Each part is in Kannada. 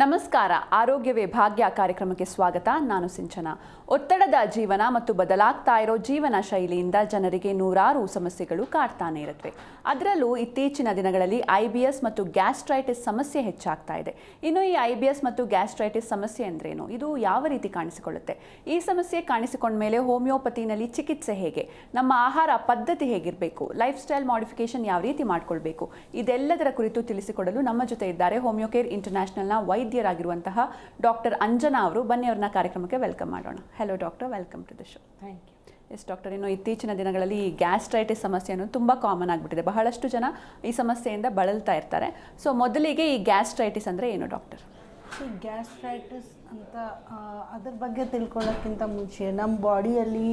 ನಮಸ್ಕಾರ. ಆರೋಗ್ಯವೇ ಭಾಗ್ಯ ಕಾರ್ಯಕ್ರಮಕ್ಕೆ ಸ್ವಾಗತ. ನಾನು ಸಿಂಚನ. ಒತ್ತಡದ ಜೀವನ ಮತ್ತು ಬದಲಾಗ್ತಾ ಇರೋ ಜೀವನ ಶೈಲಿಯಿಂದ ಜನರಿಗೆ ನೂರಾರು ಸಮಸ್ಯೆಗಳು ಕಾಡ್ತಾನೆ ಇರುತ್ತವೆ ಅದರಲ್ಲೂ ಇತ್ತೀಚಿನ ದಿನಗಳಲ್ಲಿ ಐ ಬಿ ಎಸ್ ಮತ್ತು ಗ್ಯಾಸ್ಟ್ರೈಟಿಸ್ ಸಮಸ್ಯೆ ಹೆಚ್ಚಾಗ್ತಾ ಇದೆ. ಇನ್ನು ಈ ಐ ಬಿ ಎಸ್ ಮತ್ತು ಗ್ಯಾಸ್ಟ್ರೈಟಿಸ್ ಸಮಸ್ಯೆ ಅಂದ್ರೇನು? ಇದು ಯಾವ ರೀತಿ ಕಾಣಿಸಿಕೊಳ್ಳುತ್ತೆ? ಈ ಸಮಸ್ಯೆ ಕಾಣಿಸಿಕೊಂಡ ಮೇಲೆ ಹೋಮಿಯೋಪತಿನಲ್ಲಿ ಚಿಕಿತ್ಸೆ ಹೇಗೆ? ನಮ್ಮ ಆಹಾರ ಪದ್ಧತಿ ಹೇಗಿರಬೇಕು? ಲೈಫ್ ಸ್ಟೈಲ್ ಮಾಡಿಫಿಕೇಶನ್ ಯಾವ ರೀತಿ ಮಾಡಿಕೊಳ್ಬೇಕು? ಇದೆಲ್ಲದರ ಕುರಿತು ತಿಳಿಸಿಕೊಡಲು ನಮ್ಮ ಜೊತೆ ಇದ್ದಾರೆ ಹೋಮಿಯೋಕೇರ್ ಇಂಟರ್ನ್ಯಾಷನಲ್ನ ವೈದ್ಯರಾಗಿರುವಂತಹ ಡಾಕ್ಟರ್ ಅಂಜನಾ ಅವರು ಬನ್ನಿ ಅವ್ರನ್ನ ಕಾರ್ಯಕ್ರಮಕ್ಕೆ ವೆಲ್ಕಮ್ ಮಾಡೋಣ. Hello doctor welcome to the show thank you yes doctor ಇನ್ನು ಇತ್ತೀಚಿನ ದಿನಗಳಲ್ಲಿ ಈ ಗ್ಯಾಸ್ಟ್ರೈಟಿಸ್ ಸಮಸ್ಯೆ ಅನ್ನೋದು ತುಂಬ ಕಾಮನ್ ಆಗಿಬಿಟ್ಟಿದೆ. ಬಹಳಷ್ಟು ಜನ ಈ ಸಮಸ್ಯೆಯಿಂದ ಬಳಲ್ತಾ ಇರ್ತಾರೆ. ಸೊ ಮೊದಲಿಗೆ ಈ ಗ್ಯಾಸ್ಟ್ರೈಟಿಸ್ ಅಂದರೆ ಏನು ಡಾಕ್ಟರ್ ಈ ಗ್ಯಾಸ್ಟ್ರೈಟಿಸ್ ಅಂತ ಅದ್ರ ಬಗ್ಗೆ ತಿಳ್ಕೊಳ್ಳೋಕ್ಕಿಂತ ಮುಂಚೆ ನಮ್ಮ ಬಾಡಿಯಲ್ಲಿ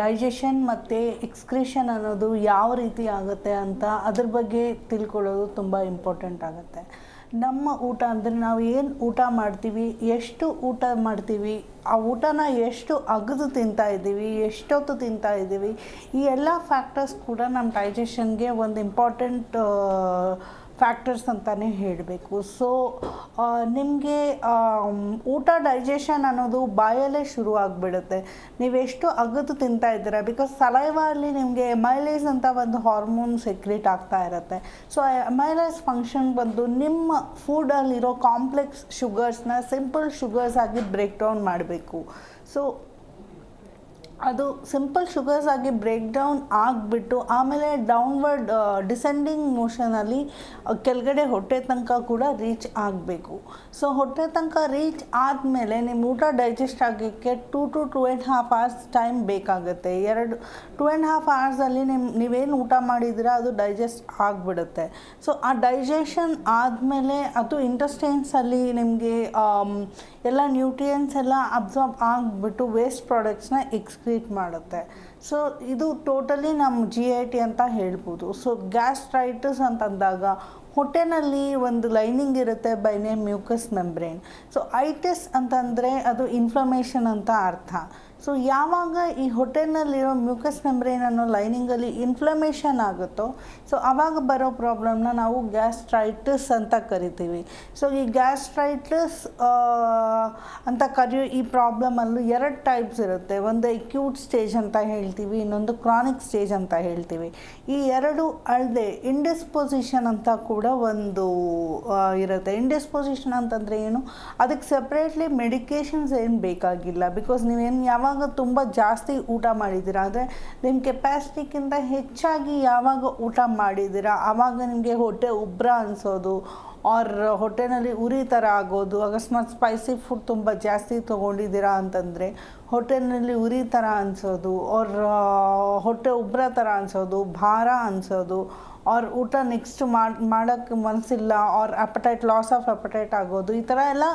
ಡೈಜೆಷನ್ ಮತ್ತು ಎಕ್ಸ್ಕ್ರೇಷನ್ ಅನ್ನೋದು ಯಾವ ರೀತಿ ಆಗುತ್ತೆ ಅಂತ ಅದ್ರ ಬಗ್ಗೆ ತಿಳ್ಕೊಳ್ಳೋದು ತುಂಬ ಇಂಪಾರ್ಟೆಂಟ್ ಆಗುತ್ತೆ. ನಮ್ಮ ಊಟ ಅಂದರೆ ನಾವು ಏನು ಊಟ ಮಾಡ್ತೀವಿ, ಎಷ್ಟು ಊಟ ಮಾಡ್ತೀವಿ, ಆ ಊಟನ ಎಷ್ಟು ಅಗದು ತಿಂತಾ ಇದ್ದೀವಿ, ಎಷ್ಟೊತ್ತು ತಿಂತಾ ಇದ್ದೀವಿ, ಈ ಎಲ್ಲ ಫ್ಯಾಕ್ಟರ್ಸ್ ಕೂಡ ನಮ್ಮ ಡೈಜೆಷನ್ಗೆ ಒಂದು ಇಂಪಾರ್ಟೆಂಟ್ ಫ್ಯಾಕ್ಟರ್ಸ್ ಅಂತಲೇ ಹೇಳಬೇಕು. ಸೊ ನಿಮಗೆ ಊಟ ಡೈಜೆಷನ್ ಅನ್ನೋದು ಬಾಯಲ್ಲೇ ಶುರು ಆಗಿಬಿಡುತ್ತೆ. ನೀವೆಷ್ಟು ಅಗದು ತಿಂತಾ ಇದ್ದೀರಾ? ಬಿಕಾಸ್ ಸಲೈವಲ್ಲಿ ನಿಮಗೆ ಎಮೈಲೇಸ್ ಅಂತ ಒಂದು ಹಾರ್ಮೋನ್ ಸೆಕ್ರೇಟ್ ಆಗ್ತಾ ಇರುತ್ತೆ. ಸೊ ಎಮೈಲೇಸ್ ಫಂಕ್ಷನ್ ಬಂದು ನಿಮ್ಮ ಫುಡಲ್ಲಿರೋ ಕಾಂಪ್ಲೆಕ್ಸ್ ಶುಗರ್ಸ್ನ ಸಿಂಪಲ್ ಶುಗರ್ಸ್ ಆಗಿ ಬ್ರೇಕ್ ಡೌನ್ ಮಾಡಬೇಕು. ಸೊ ಅದು ಸಿಂಪಲ್ ಶುಗರ್ಸ್ ಆಗಿ ಬ್ರೇಕ್ ಡೌನ್ ಆಗಿಬಿಟ್ಟು ಆಮೇಲೆ ಡೌನ್ವರ್ಡ್ ಡಿಸೆಂಡಿಂಗ್ ಮೋಷನಲ್ಲಿ ಕೆಳಗಡೆ ಹೊಟ್ಟೆ ತನಕ ಕೂಡ ರೀಚ್ ಆಗಬೇಕು. ಸೊ ಹೊಟ್ಟೆ ತನಕ ರೀಚ್ ಆದಮೇಲೆ ನಿಮ್ಮ ಊಟ ಡೈಜೆಸ್ಟ್ ಆಗೋಕ್ಕೆ two to two and half hours time ಬೇಕಾಗುತ್ತೆ. ಎರಡು ಟೂ ಆ್ಯಂಡ್ ಹಾಫ್ ಅವರ್ಸಲ್ಲಿ ನಿಮ್ಮ ನೀವೇನು ಊಟ ಮಾಡಿದ್ದೀರಾ ಅದು ಡೈಜೆಸ್ಟ್ ಆಗಿಬಿಡುತ್ತೆ. ಸೊ ಆ ಡೈಜೆಷನ್ ಆದಮೇಲೆ ಅದು ಇಂಟೆಸ್ಟೈನ್ಸಲ್ಲಿ ನಿಮಗೆ ಎಲ್ಲ ನ್ಯೂಟ್ರಿಯನ್ಸ್ ಎಲ್ಲ ಅಬ್ಸಾರ್ಬ್ ಆಗಿಬಿಟ್ಟು ವೇಸ್ಟ್ ಪ್ರಾಡಕ್ಟ್ಸ್ನ ಎಕ್ಸ್ಕ್ರೀಟ್ ಮಾಡುತ್ತೆ. ಸೊ ಇದು ಟೋಟಲಿ ನಮ್ಮ ಜಿ ಐ ಟಿ ಅಂತ ಹೇಳ್ಬೋದು. ಸೊ ಗ್ಯಾಸ್ಟ್ರೈಟಿಸ್ ಅಂತಂದಾಗ ಹೊಟ್ಟೆನಲ್ಲಿ ಒಂದು ಲೈನಿಂಗ್ ಇರುತ್ತೆ by name mucous membrane so itis ಅಂತಂದರೆ ಅದು ಇನ್ಫ್ಲಮೇಷನ್ ಅಂತ ಅರ್ಥ. ಸೊ ಯಾವಾಗ ಈ ಹೊಟ್ಟೆನಲ್ಲಿರೋ ಮ್ಯೂಕಸ್ ಮೆಂಬ್ರೇನ್ ಅನ್ನೋ ಲೈನಿಂಗಲ್ಲಿ ಇನ್ಫ್ಲಮೇಷನ್ ಆಗುತ್ತೋ ಸೊ ಆವಾಗ ಬರೋ ಪ್ರಾಬ್ಲಮ್ನ ನಾವು ಗ್ಯಾಸ್ಟ್ರೈಟಿಸ್ ಅಂತ ಕರಿತೀವಿ. ಸೊ ಈ ಗ್ಯಾಸ್ಟ್ರೈಟಿಸ್ ಅಂತ ಕರೆಯೋ ಈ ಪ್ರಾಬ್ಲಮಲ್ಲೂ ಎರಡು ಟೈಪ್ಸ್ ಇರುತ್ತೆ. ಒಂದು ಎಕ್ಯೂಟ್ ಸ್ಟೇಜ್ ಅಂತ ಹೇಳ್ತೀವಿ, ಇನ್ನೊಂದು ಕ್ರಾನಿಕ್ ಸ್ಟೇಜ್ ಅಂತ ಹೇಳ್ತೀವಿ. ಈ ಎರಡು ಅಲ್ಲದೆ ಇಂಡಿಸ್ಪೊಸಿಷನ್ ಅಂತ ಕೂಡ ಒಂದು ಇರುತ್ತೆ. ಇಂಡಿಸ್ಪೊಸಿಷನ್ ಅಂತಂದರೆ ಏನು? ಅದಕ್ಕೆ ಸಪ್ರೇಟ್ಲಿ ಮೆಡಿಕೇಶನ್ಸ್ ಏನು ಬೇಕಾಗಿಲ್ಲ. ಬಿಕಾಸ್ ನೀವೇನು ಯಾವಾಗ ತುಂಬ ಜಾಸ್ತಿ ಊಟ ಮಾಡಿದ್ದೀರಾ? ಅಂದರೆ ನಿಮ್ಮ ಕೆಪ್ಯಾಸಿಟಿಗಿಂತ ಹೆಚ್ಚಾಗಿ ಯಾವಾಗ ಊಟ ಮಾಡಿದ್ದೀರಾ? ಆವಾಗ ನಿಮಗೆ ಹೊಟ್ಟೆ ಉಬ್ರ ಅನಿಸೋದು ಆರ್ ಹೊಟ್ಟೆನಲ್ಲಿ ಉರಿ ಥರ ಆಗೋದು, ಅಕಸ್ಮಾತ್ ಸ್ಪೈಸಿ ಫುಡ್ ತುಂಬ ಜಾಸ್ತಿ ತೊಗೊಂಡಿದ್ದೀರಾ ಅಂತಂದರೆ ಹೊಟ್ಟೆನಲ್ಲಿ ಉರಿ ಥರ ಅನಿಸೋದು ಅವ್ರ ಹೊಟ್ಟೆ ಉಬ್ರ ಥರ ಅನಿಸೋದು, ಭಾರ ಅನಿಸೋದು ಅವ್ರ ಊಟ ನೆಕ್ಸ್ಟ್ ಮಾಡಿ ಮಾಡೋಕ್ಕೆ ಮನಸ್ಸಿಲ್ಲ or appetite loss of appetite ಆಗೋದು, ಈ ಥರ ಎಲ್ಲ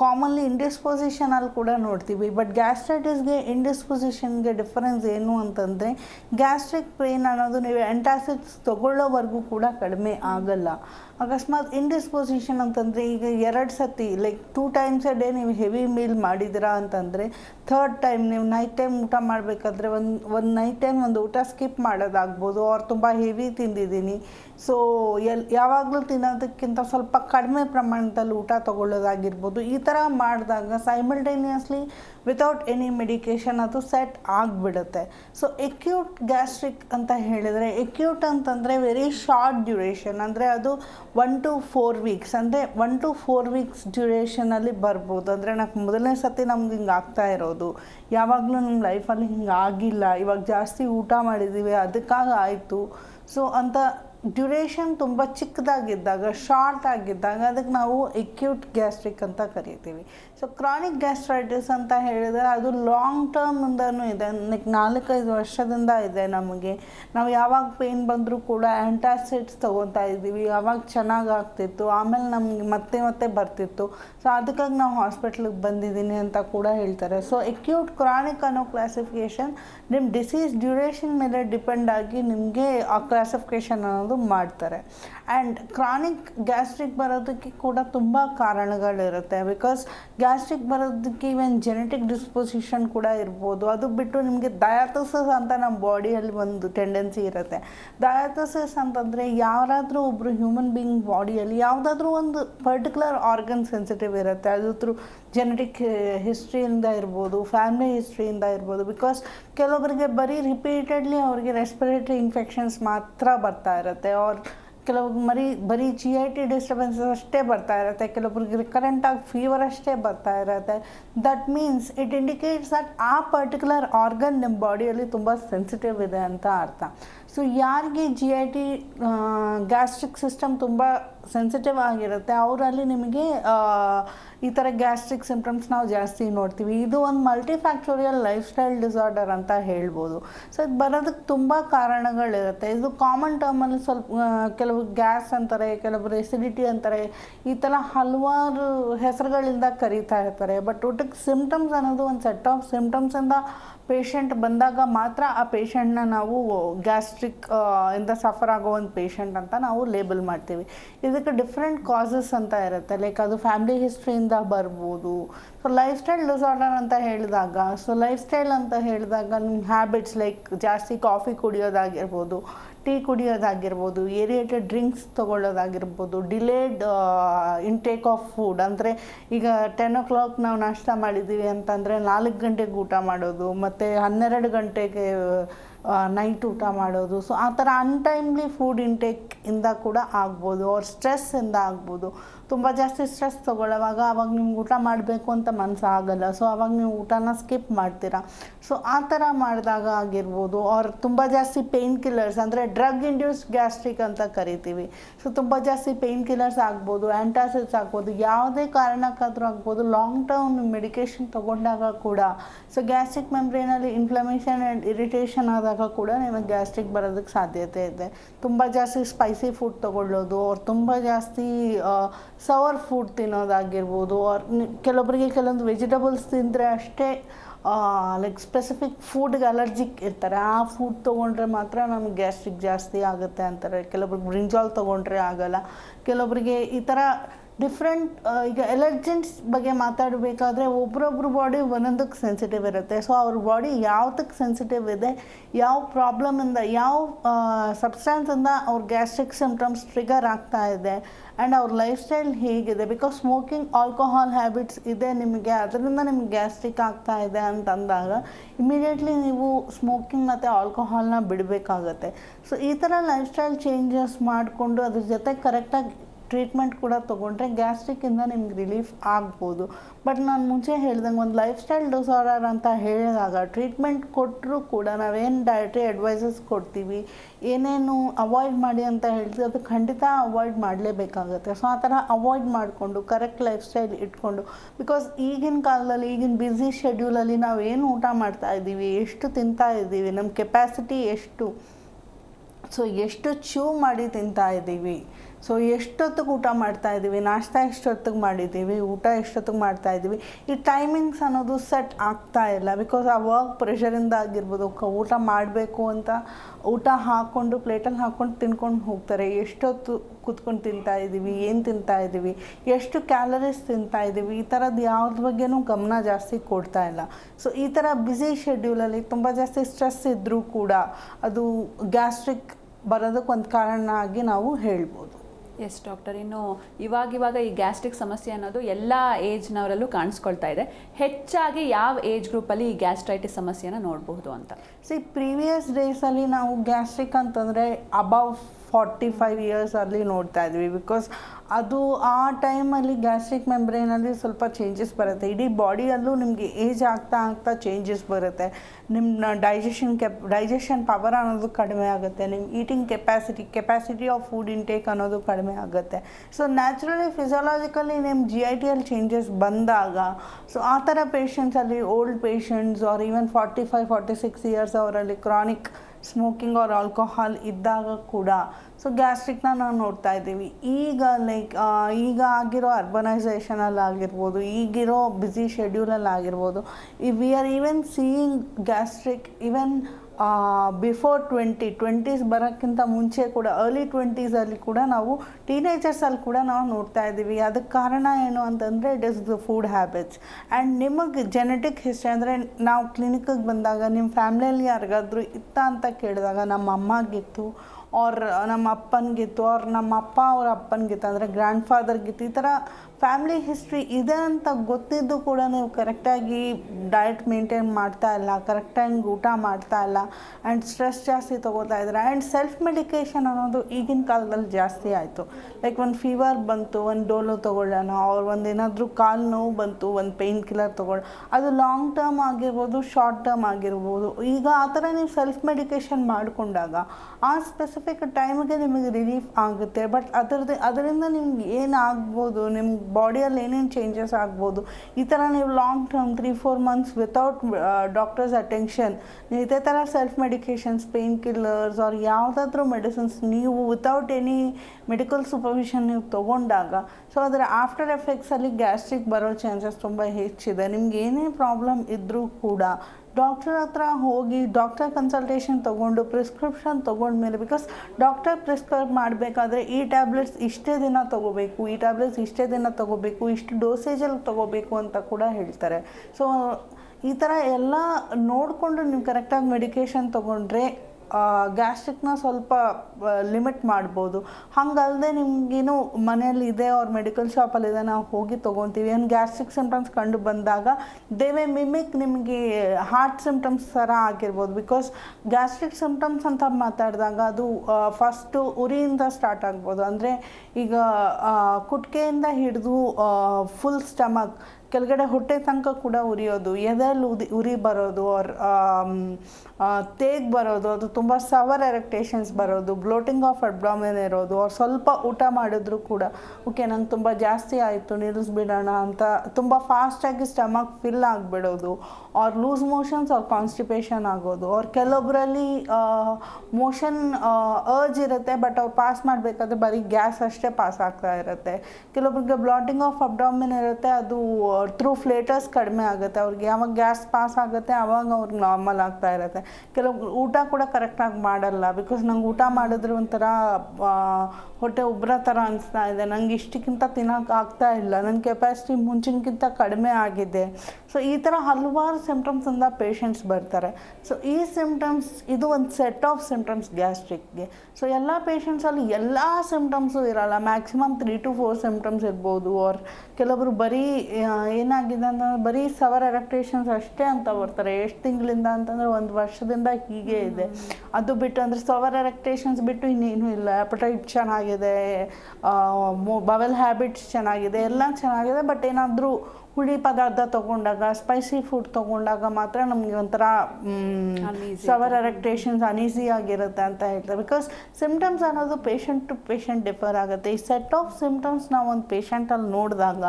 ಕಾಮನ್ಲಿ ಇಂಡಿಸ್ಪೊಸಿಷನಲ್ಲಿ ಕೂಡ ನೋಡ್ತೀವಿ. ಬಟ್ ಗ್ಯಾಸ್ಟ್ರೈಟಿಸ್ಗೆ ಇಂಡಿಸ್ಪೊಸಿಷನ್ಗೆ ಡಿಫರೆನ್ಸ್ ಏನು ಅಂತಂದರೆ ಗ್ಯಾಸ್ಟ್ರಿಕ್ ಪೇನ್ ಅನ್ನೋದು ನೀವು ಎಂಟಾಸಿಡ್ಸ್ ತೊಗೊಳ್ಳೋವರೆಗೂ ಕೂಡ ಕಡಿಮೆ ಆಗಲ್ಲ. ಅಕಸ್ಮಾತ್ ಇಂಡಿಸ್ಪೊಸಿಷನ್ ಅಂತಂದರೆ ಈಗ ಎರಡು ಸತಿ like two times a day ನೀವು ಹೆವಿ ಮೀಲ್ ಮಾಡಿದ್ದೀರಾ ಅಂತಂದರೆ ಥರ್ಡ್ ಟೈಮ್ ನೀವು ನೈಟ್ ಟೈಮ್ ಊಟ ಮಾಡಬೇಕಾದ್ರೆ ಒಂದು ಒಂದು ನೈಟ್ ಟೈಮ್ ಒಂದು ಊಟ ಸ್ಕಿಪ್ ಮಾಡೋದಾಗ್ಬೋದು ಅವ್ರು ತುಂಬ ಹೆವಿ ತಿಂದಿದ್ದೀನಿ. ಸೊ ಎಲ್, ಯಾವಾಗಲೂ ತಿನ್ನೋದಕ್ಕಿಂತ ಸ್ವಲ್ಪ ಕಡಿಮೆ ಪ್ರಮಾಣದಲ್ಲಿ ಊಟ ತೊಗೊಳ್ಳೋದಾಗಿರ್ಬೋದು, ಈ ಥರ ಮಾಡಿದಾಗ ಸೈಮಲ್ಟೇನಿಯಸ್ಲಿ ವಿತೌಟ್ ಎನಿ ಮೆಡಿಕೇಷನ್ ಅದು ಸೆಟ್ ಆಗಿಬಿಡುತ್ತೆ. ಸೊ ಎಕ್ಯೂಟ್ ಗ್ಯಾಸ್ಟ್ರಿಕ್ ಅಂತ ಹೇಳಿದರೆ ಎಕ್ಯೂಟ್ ಅಂತಂದರೆ ವೆರಿ ಶಾರ್ಟ್ ಡ್ಯೂರೇಷನ್ ಅಂದರೆ ಅದು ಒನ್ ಟು ಫೋರ್ ವೀಕ್ಸ್ ಅಂದರೆ ಒನ್ ಟು ಫೋರ್ ವೀಕ್ಸ್ ಡ್ಯೂರೇಷನಲ್ಲಿ ಬರ್ಬೋದು. ಅಂದರೆ ನಾವು ಮೊದಲನೇ ಸತಿ ನಮ್ಗೆ ಹಿಂಗೆ ಆಗ್ತಾ ಇರೋದು. ಯಾವಾಗಲೂ ನಮ್ಮ ಲೈಫಲ್ಲಿ ಹಿಂಗೆ ಆಗಿಲ್ಲ, ಇವಾಗ ಜಾಸ್ತಿ ಊಟ ಮಾಡಿದ್ದೀವಿ ಅದಕ್ಕಾಗಿ ಆಯಿತು. ಸೊ ಅಂತ ಡ್ಯೂರೇಷನ್ ತುಂಬ ಚಿಕ್ಕದಾಗಿದ್ದಾಗ, ಶಾರ್ಟ್ ಆಗಿದ್ದಾಗ ಅದಕ್ಕೆ ನಾವು ಎಕ್ಯೂಟ್ ಗ್ಯಾಸ್ಟ್ರಿಕ್ ಅಂತ ಕರಿತೀವಿ. ಸೊ ಕ್ರಾನಿಕ್ ಗ್ಯಾಸ್ಟ್ರೈಟಿಸ್ ಅಂತ ಹೇಳಿದರೆ ಅದು ಲಾಂಗ್ ಟರ್ಮಿಂದನೂ ಇದೆ. ಲೈಕ್ ನಾಲ್ಕೈದು ವರ್ಷದಿಂದ ಇದೆ ನಮಗೆ. ನಾವು ಯಾವಾಗ ಪೇಯ್ನ್ ಬಂದರೂ ಕೂಡ ಆ್ಯಂಟಾಸಿಡ್ಸ್ ತೊಗೊತಾ ಇದ್ದೀವಿ. ಯಾವಾಗ ಚೆನ್ನಾಗಿ ಆಗ್ತಿತ್ತು, ಆಮೇಲೆ ನಮಗೆ ಮತ್ತೆ ಮತ್ತೆ ಬರ್ತಿತ್ತು. ಸೊ ಅದಕ್ಕಾಗಿ ನಾವು ಹಾಸ್ಪಿಟ್ಲಿಗೆ ಬಂದಿದ್ದೀನಿ ಅಂತ ಕೂಡ ಹೇಳ್ತಾರೆ. ಸೊ ಎಕ್ಯೂಟ್ ಕ್ರಾನಿಕ್ ಅನ್ನೋ ಕ್ಲಾಸಿಫಿಕೇಷನ್ ನಿಮ್ಮ ಡಿಸೀಸ್ ಡ್ಯೂರೇಷನ್ ಮೇಲೆ ಡಿಪೆಂಡ್ ಆಗಿ ನಿಮಗೆ ಆ ಕ್ಲಾಸಿಫಿಕೇಷನ್ ಅನ್ನೋದು ಅನ್ನೋದು ಮಾಡ್ತಾರೆ. ಆ್ಯಂಡ್ ಕ್ರಾನಿಕ್ ಗ್ಯಾಸ್ಟ್ರಿಕ್ ಬರೋದಕ್ಕೆ ಕೂಡ ತುಂಬ ಕಾರಣಗಳಿರುತ್ತೆ. ಬಿಕಾಸ್ ಗ್ಯಾಸ್ಟ್ರಿಕ್ ಬರೋದಕ್ಕೆ ಇವನ್ ಜೆನೆಟಿಕ್ ಡಿಸ್ಪೊಸಿಷನ್ ಕೂಡ ಇರ್ಬೋದು. ಅದು ಬಿಟ್ಟು ನಿಮಗೆ ಡಯಾಥೋಸಿಸ್ ಅಂತ ನಮ್ಮ ಬಾಡಿಯಲ್ಲಿ ಒಂದು ಟೆಂಡೆನ್ಸಿ ಇರುತ್ತೆ. ಡಯಾಥೋಸಿಸ್ ಅಂತಂದರೆ ಯಾರಾದರೂ ಒಬ್ಬರು ಹ್ಯೂಮನ್ ಬೀಯಿಂಗ್ ಬಾಡಿಯಲ್ಲಿ ಯಾವುದಾದ್ರೂ ಒಂದು ಪರ್ಟಿಕ್ಯುಲರ್ ಆರ್ಗನ್ ಸೆನ್ಸಿಟಿವ್ ಇರುತ್ತೆ. ಅದು ಥ್ರೂ ಜೆನೆಟಿಕ್ ಹಿಸ್ಟ್ರಿಯಿಂದ ಇರ್ಬೋದು ಫ್ಯಾಮಿಲಿ ಹಿಸ್ಟ್ರಿಯಿಂದ ಇರ್ಬೋದು. ಬಿಕಾಸ್ ಕೆಲವೊಬ್ಬರಿಗೆ ಬರೀ ರಿಪೀಟೆಡ್ಲಿ ಅವರಿಗೆ ರೆಸ್ಪಿರೇಟರಿ ಇನ್ಫೆಕ್ಷನ್ಸ್ ಮಾತ್ರ ಬರ್ತಾ ಇರುತ್ತೆ. ಅವ್ರ ಕೆಲವು ಮರಿ, ಬರೀ ಜಿ ಐ ಟಿ ಡಿಸ್ಟರ್ಬೆನ್ಸಸ್ ಅಷ್ಟೇ ಬರ್ತಾ ಇರುತ್ತೆ, ಕೆಲವೊಬ್ರಿಗೆ ರಿಕರೆಂಟಾಗಿ ಫೀವರ್ ಅಷ್ಟೇ ಬರ್ತಾ ಇರುತ್ತೆ. That means it indicates that ಆ ಪರ್ಟಿಕ್ಯುಲರ್ ಆರ್ಗನ್ ನಿಮ್ಮ ಬಾಡಿಯಲ್ಲಿ ತುಂಬ ಸೆನ್ಸಿಟಿವ್ ಇದೆ ಅಂತ ಅರ್ಥ. ಸೊ ಯಾರಿಗೆ G I T gastric system ತುಂಬ ಸೆನ್ಸಿಟಿವ್ ಆಗಿರುತ್ತೆ, ಅವರಲ್ಲಿ ನಿಮಗೆ ಈ ಥರ ಗ್ಯಾಸ್ಟ್ರಿಕ್ ಸಿಂಪ್ಟಮ್ಸ್ ನಾವು ಜಾಸ್ತಿ ನೋಡ್ತೀವಿ. ಇದು ಒಂದು ಮಲ್ಟಿಫ್ಯಾಕ್ಟೋರಿಯಲ್ ಲೈಫ್ ಸ್ಟೈಲ್ ಡಿಸಾರ್ಡರ್ ಅಂತ ಹೇಳ್ಬೋದು. ಸೊ ಇದು ಬರೋದಕ್ಕೆ ತುಂಬ ಕಾರಣಗಳಿರುತ್ತೆ. ಇದು ಕಾಮನ್ ಟರ್ಮಲ್ಲಿ ಸ್ವಲ್ಪ ಕೆಲವು ಗ್ಯಾಸ್ ಅಂತಾರೆ ಕೆಲವರು ಎಸಿಡಿಟಿ ಅಂತಾರೆ, ಈ ಥರ ಹಲವಾರು ಹೆಸರುಗಳಿಂದ ಕರೀತಾ ಇರ್ತಾರೆ. ಬಟ್ ಊಟಕ್ಕೆ ಸಿಂಪ್ಟಮ್ಸ್ ಅನ್ನೋದು ಒಂದು ಸೆಟ್ ಆಫ್ ಸಿಂಪ್ಟಮ್ಸಿಂದ ಪೇಷಂಟ್ ಬಂದಾಗ ಮಾತ್ರ ಆ ಪೇಷಂಟ್ನ ನಾವು ಗ್ಯಾಸ್ಟ್ರಿಕ್ ಇಂದ ಸಫರ್ ಆಗೋ ಒಂದು ಪೇಷಂಟ್ ಅಂತ ನಾವು ಲೇಬಲ್ ಮಾಡ್ತೀವಿ. ಇದಕ್ಕೆ ಡಿಫ್ರೆಂಟ್ ಕಾಸಸ್ ಅಂತ ಇರುತ್ತೆ. ಲೈಕ್ ಅದು ಫ್ಯಾಮಿಲಿ ಹಿಸ್ಟ್ರಿಯಿಂದ ಬರ್ಬೋದು. ಸೊ ಲೈಫ್ ಸ್ಟೈಲ್ ಡಿಸಾರ್ಡರ್ ಅಂತ ಹೇಳಿದಾಗ ಸೊ ಲೈಫ್ ಸ್ಟೈಲ್ ಅಂತ ಹೇಳಿದಾಗ ನಿಮ್ಮ ಹ್ಯಾಬಿಟ್ಸ್ ಲೈಕ್ ಜಾಸ್ತಿ ಕಾಫಿ ಕುಡಿಯೋದಾಗಿರ್ಬೋದು ಟೀ ಕುಡಿಯೋದಾಗಿರ್ಬೋದು ಏರಿಯೇಟೆಡ್ ಡ್ರಿಂಕ್ಸ್ ತೊಗೊಳ್ಳೋದಾಗಿರ್ಬೋದು ಡಿಲೇಡ್ ಇಂಟೇಕ್ ಆಫ್ ಫುಡ್ ಅಂದರೆ ಈಗ ಟೆನ್ ಓ ಕ್ಲಾಕ್ ನಾವು ನಾಷ್ಟ ಮಾಡಿದ್ದೀವಿ ಅಂತಂದರೆ ನಾಲ್ಕು ಗಂಟೆಗೆ ಊಟ ಮಾಡೋದು, ಮತ್ತು ಹನ್ನೆರಡು ಗಂಟೆಗೆ ನೈಟ್ ಊಟ ಮಾಡೋದು. ಸೊ ಆ ಥರ ಅನ್ಟೈಮ್ಲಿ ಫುಡ್ ಇಂಟೇಕ್ ಇಂದ ಕೂಡ ಆಗ್ಬೋದು ಅವ್ರ ಸ್ಟ್ರೆಸ್ಸಿಂದ ಆಗ್ಬೋದು. ತುಂಬ ಜಾಸ್ತಿ ಸ್ಟ್ರೆಸ್ ತೊಗೊಳ್ಳೋವಾಗ ಅವಾಗ ನಿಮ್ಗೆ ಊಟ ಮಾಡಬೇಕು ಅಂತ ಮನಸ್ಸು ಆಗಲ್ಲ ಸೊ ಅವಾಗ ನೀವು ಊಟನ ಸ್ಕಿಪ್ ಮಾಡ್ತೀರಾ. ಸೊ ಆ ಥರ ಮಾಡಿದಾಗ ಆಗಿರ್ಬೋದು. ಅವ್ರು ತುಂಬ ಜಾಸ್ತಿ ಪೇಯ್ನ್ ಕಿಲ್ಲರ್ಸ್ ಅಂದರೆ ಡ್ರಗ್ ಇಂಡ್ಯೂಸ್ಡ್ ಗ್ಯಾಸ್ಟ್ರಿಕ್ ಅಂತ ಕರಿತೀವಿ. ಸೊ ತುಂಬ ಜಾಸ್ತಿ ಪೇಯ್ನ್ ಕಿಲ್ಲರ್ಸ್ ಆಗ್ಬೋದು ಆ್ಯಂಟಾಸಿಡ್ಸ್ ಆಗ್ಬೋದು, ಯಾವುದೇ ಕಾರಣಕ್ಕಾದರೂ ಆಗ್ಬೋದು ಲಾಂಗ್ ಟರ್ಮ್ ಮೆಡಿಕೇಶನ್ ತೊಗೊಂಡಾಗ ಕೂಡ. ಸೊ ಗ್ಯಾಸ್ಟ್ರಿಕ್ ಮೆಮ್ರೇನಲ್ಲಿ ಇನ್ಫ್ಲಮೇಷನ್ ಆ್ಯಂಡ್ ಇರಿಟೇಷನ್ ಆದಾಗ ಕೂಡ ನಿಮಗೆ ಗ್ಯಾಸ್ಟ್ರಿಕ್ ಬರೋದಕ್ಕೆ ಸಾಧ್ಯತೆ ಇದೆ. ತುಂಬ ಜಾಸ್ತಿ ಸ್ಪೈಸಿ ಫುಡ್ ತೊಗೊಳ್ಳೋದು ಅವ್ರು ತುಂಬ ಜಾಸ್ತಿ ಸವರ್ ಫುಡ್ ತಿನ್ನೋದಾಗಿರ್ಬೋದು ಅವ್ರ ಕೆಲವೊಬ್ಬರಿಗೆ ಕೆಲವೊಂದು ವೆಜಿಟೇಬಲ್ಸ್ ತಿಂದರೆ ಅಷ್ಟೇ ಲೈಕ್ ಸ್ಪೆಸಿಫಿಕ್ ಫುಡ್ಗೆ ಅಲರ್ಜಿಕ್ ಇರ್ತಾರೆ. ಆ ಫುಡ್ ತೊಗೊಂಡ್ರೆ ಮಾತ್ರ ನಮ್ಗೆ ಗ್ಯಾಸ್ಟ್ರಿಕ್ ಜಾಸ್ತಿ ಆಗುತ್ತೆ ಅಂತಾರೆ. ಕೆಲವೊಬ್ರಿಗೆ ಬ್ರಿಂಜಾಲ್ ತೊಗೊಂಡ್ರೆ ಆಗಲ್ಲ. ಕೆಲವೊಬ್ಬರಿಗೆ ಈ ಥರ ಡಿಫ್ರೆಂಟ್ ಈಗ ಎಲರ್ಜೆನ್ಸ್ ಬಗ್ಗೆ ಮಾತಾಡಬೇಕಾದ್ರೆ ಒಬ್ರೊಬ್ರ ಬಾಡಿ ಒಂದೊಂದಕ್ಕೆ ಸೆನ್ಸಿಟಿವ್ ಇರುತ್ತೆ. ಸೊ ಅವ್ರ ಬಾಡಿ ಯಾವ್ದಕ್ಕೆ ಸೆನ್ಸಿಟಿವ್ ಇದೆ, ಯಾವ ಪ್ರಾಬ್ಲಮಿಂದ ಯಾವ ಸಬ್ಸ್ಟಾನ್ಸಿಂದ ಅವ್ರ ಗ್ಯಾಸ್ಟ್ರಿಕ್ ಸಿಮ್ಟಮ್ಸ್ ಟ್ರಿಗರ್ ಆಗ್ತಾ ಇದೆ ಆ್ಯಂಡ್ ಅವ್ರ ಲೈಫ್ ಸ್ಟೈಲ್ ಹೇಗಿದೆ? ಬಿಕಾಸ್ ಸ್ಮೋಕಿಂಗ್ ಆಲ್ಕೋಹಾಲ್ ಹ್ಯಾಬಿಟ್ಸ್ ಇದೆ ನಿಮಗೆ. ಅದರಿಂದ ನಿಮ್ಗೆ ಗ್ಯಾಸ್ಟ್ರಿಕ್ ಆಗ್ತಾ ಇದೆ ಅಂತಂದಾಗ ಇಮಿಡಿಯೇಟ್ಲಿ ನೀವು ಸ್ಮೋಕಿಂಗ್ ಮತ್ತು ಆಲ್ಕೋಹಾಲ್ನ ಬಿಡಬೇಕಾಗತ್ತೆ. ಸೊ ಈ ಥರ ಲೈಫ್ ಸ್ಟೈಲ್ ಚೇಂಜಸ್ ಮಾಡಿಕೊಂಡು ಅದ್ರ ಜೊತೆ ಕರೆಕ್ಟಾಗಿ ಟ್ರೀಟ್ಮೆಂಟ್ ಕೂಡ ತೊಗೊಂಡ್ರೆ ಗ್ಯಾಸ್ಟ್ರಿಕ್ಕಿಂದ ನಿಮ್ಗೆ ರಿಲೀಫ್ ಆಗ್ಬೋದು. ಬಟ್ ನಾನು ಮುಂಚೆ ಹೇಳ್ದಂಗೆ ಒಂದು ಲೈಫ್ ಸ್ಟೈಲ್ ಡಿಸಾರ್ಡರ್ ಅಂತ ಹೇಳಿದಾಗ ಟ್ರೀಟ್ಮೆಂಟ್ ಕೊಟ್ಟರೂ ಕೂಡ ನಾವೇನು ಡಯಟ್ರಿ ಅಡ್ವೈಸಸ್ ಕೊಡ್ತೀವಿ, ಏನೇನು ಅವಾಯ್ಡ್ ಮಾಡಿ ಅಂತ ಹೇಳ್ತೀವಿ, ಅದು ಖಂಡಿತ ಅವಾಯ್ಡ್ ಮಾಡಲೇಬೇಕಾಗುತ್ತೆ. ಸೊ ಆ ಥರ ಅವಾಯ್ಡ್ ಮಾಡಿಕೊಂಡು ಕರೆಕ್ಟ್ ಲೈಫ್ ಸ್ಟೈಲ್ ಇಟ್ಕೊಂಡು ಬಿಕಾಸ್ ಈಗಿನ ಕಾಲದಲ್ಲಿ, ಈಗಿನ ಬ್ಯುಸಿ ಶೆಡ್ಯೂಲಲ್ಲಿ ನಾವು ಏನು ಊಟ ಮಾಡ್ತಾ ಇದ್ದೀವಿ, ಎಷ್ಟು ತಿಂತಾ ಇದ್ದೀವಿ ನಮ್ಮ ಕೆಪಾಸಿಟಿ ಎಷ್ಟು? ಸೊ ಎಷ್ಟು ಚೂ ಮಾಡಿ ತಿಂತಾ ಇದ್ದೀವಿ? ಸೊ ಎಷ್ಟೊತ್ತಿಗೆ ಊಟ ಮಾಡ್ತಾ ಇದ್ದೀವಿ? ನಾಷ್ಟ ಎಷ್ಟೊತ್ತಿಗೆ ಮಾಡಿದ್ದೀವಿ? ಊಟ ಎಷ್ಟೊತ್ತಿಗೆ ಮಾಡ್ತಾ ಇದ್ದೀವಿ? ಈ ಟೈಮಿಂಗ್ಸ್ ಅನ್ನೋದು ಸೆಟ್ ಆಗ್ತಾ ಇಲ್ಲ. ಬಿಕಾಸ್ ಆ ವರ್ಕ್ ಪ್ರೆಷರಿಂದ ಆಗಿರ್ಬೋದು ಊಟ ಮಾಡಬೇಕು ಅಂತ ಊಟ ಹಾಕ್ಕೊಂಡು ಪ್ಲೇಟಲ್ಲಿ ಹಾಕ್ಕೊಂಡು ತಿನ್ಕೊಂಡು ಹೋಗ್ತಾರೆ. ಎಷ್ಟೊತ್ತು ಕೂತ್ಕೊಂಡು ತಿಂತಾ ಇದ್ದೀವಿ? ಏನು ತಿಂತಾ ಇದ್ದೀವಿ? ಎಷ್ಟು ಕ್ಯಾಲರೀಸ್ ತಿಂತಾ ಇದ್ದೀವಿ? ಈ ಥರದ್ದು ಯಾವ್ದ್ರ ಬಗ್ಗೆನೂ ಗಮನ ಜಾಸ್ತಿ ಕೊಡ್ತಾ ಇಲ್ಲ. ಸೊ ಈ ಥರ ಬ್ಯುಸಿ ಶೆಡ್ಯೂಲಲ್ಲಿ ತುಂಬ ಜಾಸ್ತಿ ಸ್ಟ್ರೆಸ್ ಇದ್ದರೂ ಕೂಡ ಅದು ಗ್ಯಾಸ್ಟ್ರಿಕ್ ಬರೋದಕ್ಕೊಂದು ಕಾರಣ ಆಗಿ ನಾವು ಹೇಳ್ಬೋದು. ಎಸ್ ಡಾಕ್ಟರ್ ಇನ್ನು ಇವಾಗಿವಾಗ ಈ ಗ್ಯಾಸ್ಟ್ರಿಕ್ ಸಮಸ್ಯೆ ಅನ್ನೋದು ಎಲ್ಲ ಏಜ್ನವರಲ್ಲೂ ಕಾಣಿಸ್ಕೊಳ್ತಾ ಇದೆ. ಹೆಚ್ಚಾಗಿ ಯಾವ ಏಜ್ ಗ್ರೂಪಲ್ಲಿ ಈ ಗ್ಯಾಸ್ಟ್ರೈಟಿಸ್ ಸಮಸ್ಯೆಯನ್ನು ನೋಡಬಹುದು ಅಂತ. ಸಿ ಪ್ರೀವಿಯಸ್ ಡೇಸಲ್ಲಿ ನಾವು ಗ್ಯಾಸ್ಟ್ರಿಕ್ ಅಂತಂದರೆ ಅಬವ್ ಫಾರ್ಟಿ ಫೈವ್ ಇಯರ್ಸಲ್ಲಿ ನೋಡ್ತಾ ಇದ್ವಿ. ಬಿಕಾಸ್ ಅದು ಆ ಟೈಮಲ್ಲಿ ಗ್ಯಾಸ್ಟ್ರಿಕ್ ಮೆಂಬ್ರೇನಲ್ಲಿ ಸ್ವಲ್ಪ ಚೇಂಜಸ್ ಬರುತ್ತೆ. ಇಡೀ ಬಾಡಿಯಲ್ಲೂ ನಿಮಗೆ ಏಜ್ ಆಗ್ತಾ ಆಗ್ತಾ ಚೇಂಜಸ್ ಬರುತ್ತೆ. ನಿಮ್ಮ ಡೈಜೆಷನ್ ಕೆಪ್ ಡೈಜೆಷನ್ ಪವರ್ ಅನ್ನೋದು ಕಡಿಮೆ ಆಗುತ್ತೆ. ನಿಮ್ಮ eating capacity capacity of food intake ಅನ್ನೋದು ಕಡಿಮೆ ಆಗುತ್ತೆ. ಸೊ ನ್ಯಾಚುರಲಿ ಫಿಸಿಯಾಲಜಿಕಲಿ ನಿಮ್ಮ G I T L changes ಬಂದಾಗ ಸೊ ಆ ಥರ ಪೇಷಂಟ್ಸಲ್ಲಿ old patients or even forty five forty six years ಅವರಲ್ಲಿ ಕ್ರಾನಿಕ್ ಸ್ಮೋಕಿಂಗ್ ಆರ್ ಆಲ್ಕೋಹಾಲ್ ಇದ್ದಾಗ ಕೂಡ. ಸೊ ಗ್ಯಾಸ್ಟ್ರಿಕ್ನ ನಾವು ನೋಡ್ತಾ ಇದ್ದೀವಿ. ಈಗ ಲೈಕ್ ಈಗ ಆಗಿರೋ ಅರ್ಬನೈಸೇಷನಲ್ಲಿ ಆಗಿರ್ಬೋದು, ಈಗಿರೋ ಬ್ಯುಸಿ ಶೆಡ್ಯೂಲಲ್ಲಿ ಆಗಿರ್ಬೋದು we are even seeing gastric even before twenty twenties ಬರೋಕ್ಕಿಂತ ಮುಂಚೆ ಕೂಡ ಅರ್ಲಿ ಟ್ವೆಂಟೀಸಲ್ಲಿ ಕೂಡ ನಾವು ಟೀನೇಜರ್ಸಲ್ಲಿ ಕೂಡ ನಾವು ನೋಡ್ತಾ ಇದ್ದೀವಿ. ಅದಕ್ಕೆ ಕಾರಣ ಏನು ಅಂತಂದರೆ it is the food habits and ನಿಮಗೆ ಜೆನೆಟಿಕ್ ಹಿಸ್ಟ್ರಿ ಅಂದರೆ, ನಾವು ಕ್ಲಿನಿಕ್ಗೆ ಬಂದಾಗ ನಿಮ್ಮ ಫ್ಯಾಮಿಲಿಯಲ್ಲಿ ಯಾರಿಗಾದ್ರೂ ಇತ್ತ ಅಂತ ಕೇಳಿದಾಗ, ನಮ್ಮ ಅಮ್ಮಗಿತ್ತು ಅವ್ರ ನಮ್ಮ ಅಪ್ಪನಿಗಿತ್ತು ಅವ್ರ ನಮ್ಮ ಅಪ್ಪ ಅವ್ರ ಅಪ್ಪನಿಗಿತ್ತು, ಅಂದರೆ ಗ್ರ್ಯಾಂಡ್ ಫಾದರ್ಗಿತ್ತು ಈ ಥರ ಫ್ಯಾಮ್ಲಿ ಹಿಸ್ಟ್ರಿ ಇದೆ ಅಂತ ಗೊತ್ತಿದ್ದು ಕೂಡ ನೀವು ಕರೆಕ್ಟಾಗಿ ಡಯಟ್ ಮೇಂಟೈನ್ ಮಾಡ್ತಾ ಇಲ್ಲ ಕರೆಕ್ಟಾಗಿ ಊಟ ಮಾಡ್ತಾ ಇಲ್ಲ ಆ್ಯಂಡ್ ಸ್ಟ್ರೆಸ್ ಜಾಸ್ತಿ ತೊಗೋತಾ ಇದ್ದಾರೆ ಆ್ಯಂಡ್ ಸೆಲ್ಫ್ ಮೆಡಿಕೇಷನ್ ಅನ್ನೋದು ಈಗಿನ ಕಾಲದಲ್ಲಿ ಜಾಸ್ತಿ ಆಯಿತು. ಲೈಕ್ ಒಂದು ಫೀವರ್ ಬಂತು, ಒಂದು ಡೋಲೋ ತೊಗೊಳ್ಳೋಣ ಅವ್ರು ಒಂದು ಏನಾದರೂ ಕಾಲು ನೋವು ಬಂತು, ಒಂದು ಪೇಯ್ನ್ ಕಿಲ್ಲರ್ ತೊಗೊಳ್ಳೋ ಅದು ಲಾಂಗ್ ಟರ್ಮ್ ಆಗಿರ್ಬೋದು ಶಾರ್ಟ್ ಟರ್ಮ್ ಆಗಿರ್ಬೋದು. ಈಗ ಆ ಥರ ನೀವು ಸೆಲ್ಫ್ ಮೆಡಿಕೇಷನ್ ಮಾಡಿಕೊಂಡಾಗ ಆ ಸ್ಪೆಸಿಫಿಕ್ ಟೈಮ್ಗೆ ನಿಮಗೆ ರಿಲೀಫ್ ಆಗುತ್ತೆ. ಬಟ್ ಅದರದ್ದು, ಅದರಿಂದ ನಿಮ್ಗೆ ಏನು ಆಗ್ಬೋದು ನಿಮ್ಮ ಬಾಡಿಯಲ್ಲಿ ಏನೇನು ಚೇಂಜಸ್ ಆಗ್ಬೋದು? ಈ ಥರ ನೀವು long term three four months without doctors attention ನೀವು ಇದೇ ಥರ ಸೆಲ್ಫ್ ಮೆಡಿಕೇಷನ್ಸ್ ಪೇನ್ ಕಿಲ್ಲರ್ಸ್ ಅವ್ರ ಯಾವುದಾದ್ರೂ ಮೆಡಿಸಿನ್ಸ್ ನೀವು ವಿತೌಟ್ ಎನಿ ಮೆಡಿಕಲ್ ಸೂಪರ್ವಿಷನ್ ನೀವು ತೊಗೊಂಡಾಗ ಸೊ ಅದರ ಆಫ್ಟರ್ ಎಫೆಕ್ಟ್ಸಲ್ಲಿ ಗ್ಯಾಸ್ಟ್ರಿಕ್ ಬರೋ ಚಾನ್ಸಸ್ ತುಂಬ ಹೆಚ್ಚಿದೆ. ನಿಮ್ಗೆ ಏನೇ ಪ್ರಾಬ್ಲಮ್ ಇದ್ದರೂ ಕೂಡ ಡಾಕ್ಟರ್ ಹತ್ರ ಹೋಗಿ ಡಾಕ್ಟರ್ ಕನ್ಸಲ್ಟೇಷನ್ ತೊಗೊಂಡು ಪ್ರಿಸ್ಕ್ರಿಪ್ಷನ್ ತೊಗೊಂಡ್ಮೇಲೆ ಬಿಕಾಸ್ ಡಾಕ್ಟರ್ ಪ್ರಿಸ್ಕ್ರೈಬ್ ಮಾಡಬೇಕಾದ್ರೆ ಈ ಟ್ಯಾಬ್ಲೆಟ್ಸ್ ಇಷ್ಟೇ ದಿನ ತೊಗೋಬೇಕು, ಈ ಟ್ಯಾಬ್ಲೆಟ್ಸ್ ಇಷ್ಟೇ ದಿನ ತೊಗೋಬೇಕು, ಇಷ್ಟು ಡೋಸೇಜಲ್ಲಿ ತೊಗೋಬೇಕು ಅಂತ ಕೂಡ ಹೇಳ್ತಾರೆ. ಸೊ ಈ ಥರ ಎಲ್ಲ ನೋಡಿಕೊಂಡು ನೀವು ಕರೆಕ್ಟಾಗಿ ಮೆಡಿಕೇಷನ್ ತೊಗೊಂಡ್ರೆ ಗ್ಯಾಸ್ಟ್ರಿಕ್ನ ಸ್ವಲ್ಪ ಲಿಮಿಟ್ ಮಾಡ್ಬೋದು. ಹಂಗಲ್ಲದೆ ನಿಮಗೇನು ಮನೆಯಲ್ಲಿ ಇದೆ ಅವ್ರ ಮೆಡಿಕಲ್ ಶಾಪಲ್ಲಿದೆ ನಾವು ಹೋಗಿ ತೊಗೊತೀವಿ. ಏನು ಗ್ಯಾಸ್ಟ್ರಿಕ್ ಸಿಂಪ್ಟಮ್ಸ್ ಕಂಡು ಬಂದಾಗ ದೇವೇ ಮಿಮಿಕ್ ನಿಮಗೆ ಹಾರ್ಟ್ ಸಿಂಪ್ಟಮ್ಸ್ ಥರ ಆಗಿರ್ಬೋದು. ಬಿಕಾಸ್ ಗ್ಯಾಸ್ಟ್ರಿಕ್ ಸಿಂಪ್ಟಮ್ಸ್ ಅಂತ ಮಾತಾಡಿದಾಗ ಅದು ಫಸ್ಟು ಉರಿಯಿಂದ ಸ್ಟಾರ್ಟ್ ಆಗ್ಬೋದು. ಅಂದರೆ ಈಗ ಕುಟ್ಕೆಯಿಂದ ಹಿಡಿದು ಫುಲ್ ಸ್ಟಮಕ್ ಕೆಳಗಡೆ ಹೊಟ್ಟೆ ತನಕ ಕೂಡ ಉರಿಯೋದು ಎದೆಯಲ್ಲಿ ಉದಿ, ಉರಿ ಬರೋದು ಅವ್ರ ತೇಗ್ ಬರೋದು, ಅದು ತುಂಬ ಸವರ್ ಎರೆಕ್ಟೇಷನ್ಸ್ ಬರೋದು ಬ್ಲೋಟಿಂಗ್ ಆಫ್ ಅಬ್ಡಾಮಿನ್ ಇರೋದು ಅವ್ರು ಸ್ವಲ್ಪ ಊಟ ಮಾಡಿದ್ರು ಕೂಡ ಓಕೆ ನಂಗೆ ತುಂಬ ಜಾಸ್ತಿ ಆಯಿತು ನಿಲ್ಲಿಸ್ಬಿಡೋಣ ಅಂತ ತುಂಬ ಫಾಸ್ಟಾಗಿ ಸ್ಟಮಕ್ ಫಿಲ್ ಆಗಿಬಿಡೋದು. ಅವ್ರ ಲೂಸ್ ಮೋಷನ್ಸ್ ಆರ್ ಕಾನ್ಸ್ಟಿಪೇಷನ್ ಆಗೋದು. ಅವ್ರು ಕೆಲವೊಬ್ಬರಲ್ಲಿ ಮೋಷನ್ ಅರ್ಜ್ ಇರುತ್ತೆ ಬಟ್ ಅವ್ರು ಪಾಸ್ ಮಾಡಬೇಕಾದ್ರೆ ಬರೀ ಗ್ಯಾಸ್ ಅಷ್ಟೇ ಪಾಸ್ ಆಗ್ತಾ ಇರುತ್ತೆ. ಕೆಲವೊಬ್ರಿಗೆ ಬ್ಲಾಟಿಂಗ್ ಆಫ್ ಅಬ್ಡಾಮಿನ್ ಇರುತ್ತೆ, ಅದು ಥ್ರೂ ಫ್ಲೇಟರ್ಸ್ ಕಡಿಮೆ ಆಗುತ್ತೆ. ಅವ್ರಿಗೆ ಯಾವಾಗ ಗ್ಯಾಸ್ ಪಾಸ್ ಆಗುತ್ತೆ ಆವಾಗ ಅವ್ರಿಗೆ ನಾರ್ಮಲ್ ಆಗ್ತಾ ಇರುತ್ತೆ. ಕೆಲವೊಬ್ರು ಊಟ ಕೂಡ ಕರೆಕ್ಟಾಗಿ ಮಾಡಲ್ಲ ಬಿಕಾಸ್ ನಂಗೆ ಊಟ ಮಾಡಿದ್ರೆ ಒಂಥರ ಹೊಟ್ಟೆ ಉಬ್ರ ಥರ ಅನಿಸ್ತಾ ಇದೆ. ನಂಗೆ ಇಷ್ಟಕ್ಕಿಂತ ತಿನ್ನೋಕೆ ಆಗ್ತಾ ಇಲ್ಲ. ನನ್ನ ಕೆಪಾಸಿಟಿ ಮುಂಚಿನಕ್ಕಿಂತ ಕಡಿಮೆ ಆಗಿದೆ. ಸೊ ಈ ಥರ ಹಲವಾರು ಸಿಮ್ಟಮ್ಸಿಂದ ಪೇಷಂಟ್ಸ್ ಬರ್ತಾರೆ. ಸೊ ಈ ಸಿಮ್ಟಮ್ಸ್ ಇದು ಒಂದು ಸೆಟ್ ಆಫ್ ಸಿಮ್ಟಮ್ಸ್ ಗ್ಯಾಸ್ಟ್ರಿಕ್ಗೆ ಸೊ ಎಲ್ಲ ಪೇಷಂಟ್ಸಲ್ಲಿ ಎಲ್ಲ ಸಿಮ್ಟಮ್ಸು ಇರಲ್ಲ. Maximum three to four symptoms ಇರ್ಬೋದು ಆರ್ ಕೆಲವರು ಬರೀ ಏನಾಗಿದೆ ಅಂತಂದ್ರೆ ಬರೀ ಸವರ್ ಎರೆಕ್ಟೇಷನ್ಸ್ ಅಷ್ಟೇ ಅಂತ ಬರ್ತಾರೆ. ಎಷ್ಟು ತಿಂಗಳಿಂದ ಅಂತಂದರೆ ಒಂದು ವರ್ಷದಿಂದ ಹೀಗೆ ಇದೆ. ಅದು ಬಿಟ್ಟು ಅಂದರೆ ಸವರ್ ಎರೆಕ್ಟೇಷನ್ಸ್ ಬಿಟ್ಟು ಇನ್ನೇನು ಇಲ್ಲ. ಅಪಟೈಟ್ ಚೆನ್ನಾಗಿದೆ ಬವೆಲ್ ಹ್ಯಾಬಿಟ್ಸ್ ಚೆನ್ನಾಗಿದೆ, ಎಲ್ಲ ಚೆನ್ನಾಗಿದೆ. ಬಟ್ ಏನಾದರೂ ಹುಳಿ ಪದಾರ್ಥ ತಗೊಂಡಾಗ ಸ್ಪೈಸಿ ಫುಡ್ ತಗೊಂಡಾಗ ಮಾತ್ರ ನಮಗೆ ಒಂಥರ ಸವರ್ ಎರೆಕ್ಟೇಷನ್ಸ್ ಅನೀಸಿ ಆಗಿರುತ್ತೆ ಅಂತ ಹೇಳ್ತಾರೆ. ಬಿಕಾಸ್ ಸಿಮ್ಟಮ್ಸ್ ಅನ್ನೋದು ಪೇಷಂಟ್ ಟು ಪೇಷಂಟ್ ಡಿಫರ್ ಆಗುತ್ತೆ. ಈ ಸೆಟ್ ಆಫ್ ಸಿಮ್ಟಮ್ಸ್ ನಾವು ಒಂದು ಪೇಷಂಟಲ್ಲಿ ನೋಡಿದಾಗ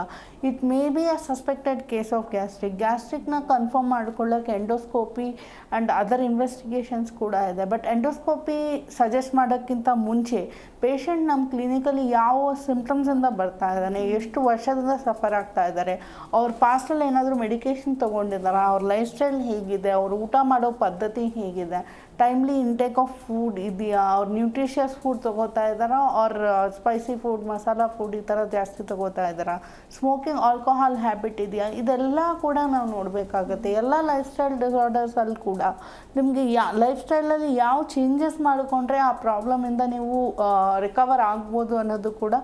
it may be a suspected case of gastric ಗ್ಯಾಸ್ಟ್ರಿಕ್ನ confirm ಮಾಡ್ಕೊಳ್ಳೋಕೆ ಎಂಡೋಸ್ಕೋಪಿ ಆ್ಯಂಡ್ ಅದರ್ ಇನ್ವೆಸ್ಟಿಗೇಷನ್ಸ್ ಕೂಡ ಇದೆ. ಬಟ್ ಎಂಡೋಸ್ಕೋಪಿ ಸಜೆಸ್ಟ್ ಮಾಡೋಕ್ಕಿಂತ ಮುಂಚೆ ಪೇಷಂಟ್ ನಮ್ಮ ಕ್ಲಿನಿಕಲ್ಲಿ ಯಾವ ಸಿಮ್ಟಮ್ಸಿಂದ ಬರ್ತಾ ಇದ್ದಾನೆ, ಎಷ್ಟು ವರ್ಷದಿಂದ ಸಫರ್ ಆಗ್ತಾ ಇದ್ದಾರೆ, ಅವ್ರ ಪಾಸ್ಟಲ್ಲಿ ಏನಾದರೂ ಮೆಡಿಕೇಶನ್ ತೊಗೊಂಡಿದ್ದಾರಾ, ಅವ್ರ ಲೈಫ್ ಸ್ಟೈಲ್ ಹೇಗಿದೆ, ಅವ್ರು ಊಟ ಮಾಡೋ ಪದ್ಧತಿ ಹೇಗಿದೆ ಟೈಮ್ಲಿ ಇಂಟೇಕ್ ಆಫ್ ಫುಡ್ ಇದೆಯಾ? ಅವ್ರು ನ್ಯೂಟ್ರಿಷಿಯಸ್ ಫುಡ್ ತೊಗೋತಾ ಇದ್ದಾರಾ? ಅವ್ರ ಸ್ಪೈಸಿ ಫುಡ್ ಮಸಾಲ ಫುಡ್ ಈ ಥರ ಜಾಸ್ತಿ ತೊಗೋತಾ ಇದ್ದಾರಾ? ಸ್ಮೋಕಿಂಗ್ ಆಲ್ಕೋಹಾಲ್ ಹ್ಯಾಬಿಟ್ ಇದೆಯಾ? ಇದೆಲ್ಲ ಕೂಡ ನಾವು ನೋಡಬೇಕಾಗುತ್ತೆ. ಎಲ್ಲ ಲೈಫ್ ಸ್ಟೈಲ್ ಡಿಸಾರ್ಡರ್ಸಲ್ಲಿ ಕೂಡ ನಿಮಗೆ ಯಾ ಲೈಫ್ ಸ್ಟೈಲಲ್ಲಿ ಯಾವ ಚೇಂಜಸ್ ಮಾಡಿಕೊಂಡ್ರೆ ಆ ಪ್ರಾಬ್ಲಮಿಂದ ನೀವು ರಿಕವರ್ ಆಗ್ಬೋದು ಅನ್ನೋದು ಕೂಡ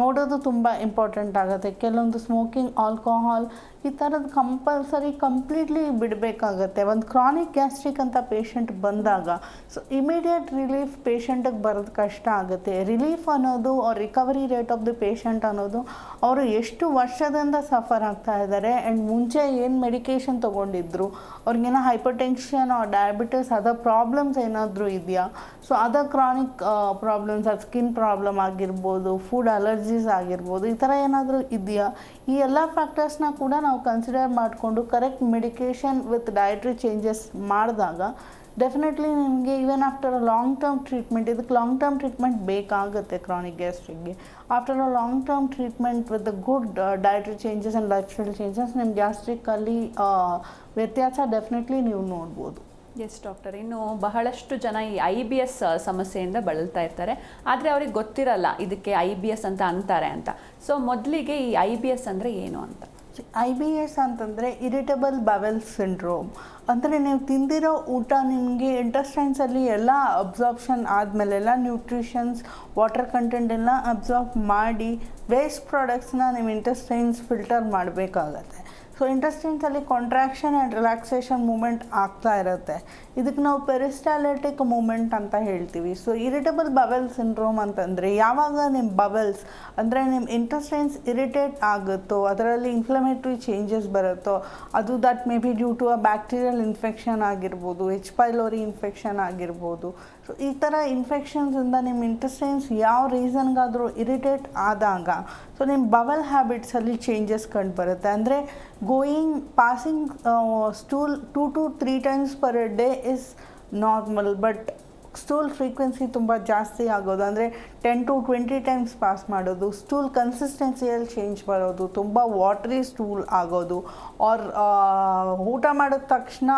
ನೋಡೋದು ತುಂಬ ಇಂಪಾರ್ಟೆಂಟ್ ಆಗುತ್ತೆ. ಕೆಲವೊಂದು ಸ್ಮೋಕಿಂಗ್ ಆಲ್ಕೋಹಾಲ್ ಈ ಥರದ್ದು ಕಂಪಲ್ಸರಿ ಕಂಪ್ಲೀಟ್ಲಿ ಬಿಡಬೇಕಾಗತ್ತೆ. ಒಂದು ಕ್ರಾನಿಕ್ ಗ್ಯಾಸ್ಟ್ರಿಕ್ ಅಂತ ಪೇಷಂಟ್ ಬಂದಾಗ ಸೊ ಇಮಿಡಿಯೇಟ್ ರಿಲೀಫ್ ಪೇಷಂಟಿಗೆ ಬರೋದು ಕಷ್ಟ ಆಗುತ್ತೆ. ರಿಲೀಫ್ ಅನ್ನೋದು ಅವ್ರ recovery rate of the patient ಅನ್ನೋದು ಅವರು ಎಷ್ಟು ವರ್ಷದಿಂದ ಸಫರ್ ಆಗ್ತಾ ಇದ್ದಾರೆ ಆ್ಯಂಡ್ ಮುಂಚೆ ಏನು ಮೆಡಿಕೇಷನ್ ತೊಗೊಂಡಿದ್ರು, ಅವ್ರಿಗೇನೋ hypertension diabetes other problems ಏನಾದರೂ ಇದೆಯಾ? ಸೊ ಅದರ್ ಕ್ರಾನಿಕ್ ಪ್ರಾಬ್ಲಮ್ಸ್ ಅದು ಸ್ಕಿನ್ ಪ್ರಾಬ್ಲಮ್ ಆಗಿರ್ಬೋದು ಫುಡ್ ಅಲರ್ಜೀಸ್ ಆಗಿರ್ಬೋದು, ಈ ಥರ ಏನಾದರೂ ಇದೆಯಾ? ಈ ಎಲ್ಲ ಫ್ಯಾಕ್ಟರ್ಸ್ನ ಕೂಡ ನಾವು ಕನ್ಸಿಡರ್ ಮಾಡಿಕೊಂಡು correct medication with dietary changes ಮಾಡಿದಾಗ ಡೆಫಿನೆಟ್ಲಿ ನಿಮಗೆ even after a long term treatment ಇದಕ್ಕೆ ಲಾಂಗ್ ಟರ್ಮ್ ಟ್ರೀಟ್ಮೆಂಟ್ ಬೇಕಾಗುತ್ತೆ chronic ಗ್ಯಾಸ್ಟ್ರಿಕ್ಗೆ after a long term treatment with good dietary changes and life style changes ನಿಮ್ಮ ಗ್ಯಾಸ್ಟ್ರಿಕ್ಕಲ್ಲಿ ವ್ಯತ್ಯಾಸ ಡೆಫಿನೆಟ್ಲಿ ನೀವು ನೋಡ್ಬೋದು. ಎಸ್ ಡಾಕ್ಟರ್ ಇನ್ನು ಬಹಳಷ್ಟು ಜನ ಈ ಐ ಬಿ ಎಸ್ ಸಮಸ್ಯೆಯಿಂದ ಬಳಲ್ತಾ ಇರ್ತಾರೆ. ಆದರೆ ಅವ್ರಿಗೆ ಗೊತ್ತಿರಲ್ಲ ಇದಕ್ಕೆ ಐ ಬಿ ಎಸ್ ಅಂತ ಅಂತಾರೆ ಅಂತ. ಸೊ ಮೊದಲಿಗೆ ಈ ಐ ಬಿ ಎಸ್ ಅಂದರೆ ಏನು ಅಂತ? ಐ ಬಿ ಎಸ್ ಅಂತಂದರೆ ಇರಿಟಬಲ್ ಬವೆಲ್ ಸಿಂಡ್ರೋಮ್ ಅಂದರೆ ನೀವು ತಿಂದಿರೋ ಊಟ ನಿಮಗೆ ಇಂಟೆಸ್ಟೈನ್ಸಲ್ಲಿ ಎಲ್ಲ ಅಬ್ಸಾರ್ಬ್ಷನ್ ಆದಮೇಲೆಲ್ಲ ನ್ಯೂಟ್ರಿಷನ್ಸ್ ವಾಟರ್ ಕಂಟೆಂಟ್ ಎಲ್ಲ ಅಬ್ಸಾರ್ಬ್ ಮಾಡಿ ವೇಸ್ಟ್ ಪ್ರಾಡಕ್ಟ್ಸ್ನ ನಿಮ್ಮ ಇಂಟೆಸ್ಟೈನ್ಸ್ ಫಿಲ್ಟರ್ ಮಾಡಬೇಕಾಗತ್ತೆ. ಸೊ ಇಂಟೆಸ್ಟೈನ್ಸಲ್ಲಿ ಕಾಂಟ್ರಾಕ್ಷನ್ ಆ್ಯಂಡ್ ರಿಲ್ಯಾಕ್ಸೇಷನ್ ಮೂಮೆಂಟ್ ಆಗ್ತಾ ಇರುತ್ತೆ. ಇದಕ್ಕೆ ನಾವು ಪೆರಿಸ್ಟಾಲೆಟಿಕ್ ಮೂಮೆಂಟ್ ಅಂತ ಹೇಳ್ತೀವಿ. ಸೊ ಇರಿಟಬಲ್ ಬಬಲ್ ಸಿಂಡ್ರೋಮ್ ಅಂತಂದರೆ ಯಾವಾಗ ನಿಮ್ಮ ಬಬಲ್ಸ್ ಅಂದರೆ ನಿಮ್ಮ ಇಂಟೆಸ್ಟೈನ್ಸ್ ಇರಿಟೇಟ್ ಆಗುತ್ತೋ, ಅದರಲ್ಲಿ ಇನ್ಫ್ಲಮೇಟ್ರಿ ಚೇಂಜಸ್ ಬರುತ್ತೋ, ಅದು that may be due to a bacterial infection ಆಗಿರ್ಬೋದು ಎಚ್ ಪೈಲೋರಿ ಇನ್ಫೆಕ್ಷನ್ ಆಗಿರ್ಬೋದು ಸೊ ಈ ಥರ ಇನ್ಫೆಕ್ಷನ್ಸಿಂದ ನಿಮ್ಮ ಇಂಟೆಸ್ಟೈನ್ಸ್ ಯಾವ ರೀಸನ್ಗಾದರೂ ಇರಿಟೇಟ್ ಆದಾಗ ಸೊ ನಿಮ್ಮ ಬವಲ್ ಹ್ಯಾಬಿಟ್ಸಲ್ಲಿ ಚೇಂಜಸ್ ಕಂಡು ಬರುತ್ತೆ ಅಂದರೆ going passing stool two to three times per day is normal but stool frequency ತುಂಬ ಜಾಸ್ತಿ ಆಗೋದು. ಅಂದರೆ ten to twenty times pass ಮಾಡೋದು. ಸ್ಟೂಲ್ ಕನ್ಸಿಸ್ಟೆನ್ಸಿಯಲ್ಲಿ ಚೇಂಜ್ ಬರೋದು. ತುಂಬ ವಾಟ್ರಿ ಸ್ಟೂಲ್ ಆಗೋದು. ಆರ್ ಊಟ ಮಾಡಿದ ತಕ್ಷಣ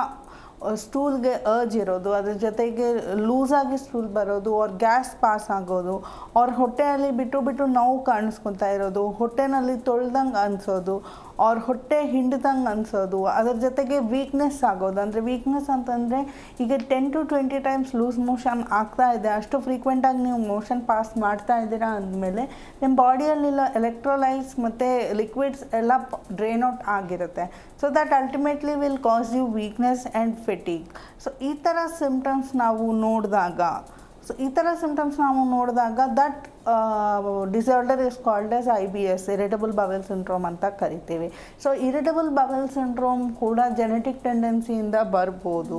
ಸ್ಟೂಲ್ಗೆ ಅರ್ಜ್ ಇರೋದು, ಅದ್ರ ಜೊತೆಗೆ ಲೂಸಾಗಿ ಸ್ಟೂಲ್ ಬರೋದು ಅವ್ರ ಗ್ಯಾಸ್ ಪಾಸ್ ಆಗೋದು ಅವ್ರ ಹೊಟ್ಟೆಯಲ್ಲಿ ಬಿಟ್ಟು ಬಿಟ್ಟು ನೋವು ಕಾಣಿಸ್ಕೊತಾ ಇರೋದು, ಹೊಟ್ಟೆನಲ್ಲಿ ತೊಳ್ದಂಗೆ ಅನಿಸೋದು ಅವ್ರ ಹೊಟ್ಟೆ ಹಿಂಡ್ದಂಗೆ ಅನಿಸೋದು. ಅದ್ರ ಜೊತೆಗೆ ವೀಕ್ನೆಸ್ ಆಗೋದು. ಅಂದರೆ ವೀಕ್ನೆಸ್ ಅಂತಂದರೆ ಈಗ ten to twenty times loose motion ಆಗ್ತಾ ಇದೆ. ಅಷ್ಟು ಫ್ರೀಕ್ವೆಂಟಾಗಿ ನೀವು ಮೋಷನ್ ಪಾಸ್ ಮಾಡ್ತಾ ಇದ್ದೀರಾ ಅಂದಮೇಲೆ ನಿಮ್ಮ ಬಾಡಿಯಲ್ಲಿಲ್ಲ ಎಲೆಕ್ಟ್ರೋಲೈಟ್ಸ್ ಮತ್ತು ಲಿಕ್ವಿಡ್ಸ್ ಎಲ್ಲ ಡ್ರೈನ್ ಔಟ್ ಆಗಿರುತ್ತೆ. So that ultimately will cause you weakness and fatigue so ಈ ಥರ ಸಿಮ್ಟಮ್ಸ್ ನಾವು ನೋಡಿದಾಗ ಸೊ ಈ ಥರ ಸಿಮ್ಟಮ್ಸ್ ನಾವು ನೋಡಿದಾಗ that disorder is called S I B S irritable bowel syndrome ಅಂತ ಕರಿತೀವಿ. ಸೊ ಇರಿಟಬಲ್ ಬವೆಲ್ ಸಿಂಡ್ರೋಮ್ ಕೂಡ ಜೆನೆಟಿಕ್ ಟೆಂಡೆನ್ಸಿಯಿಂದ ಬರ್ಬೋದು.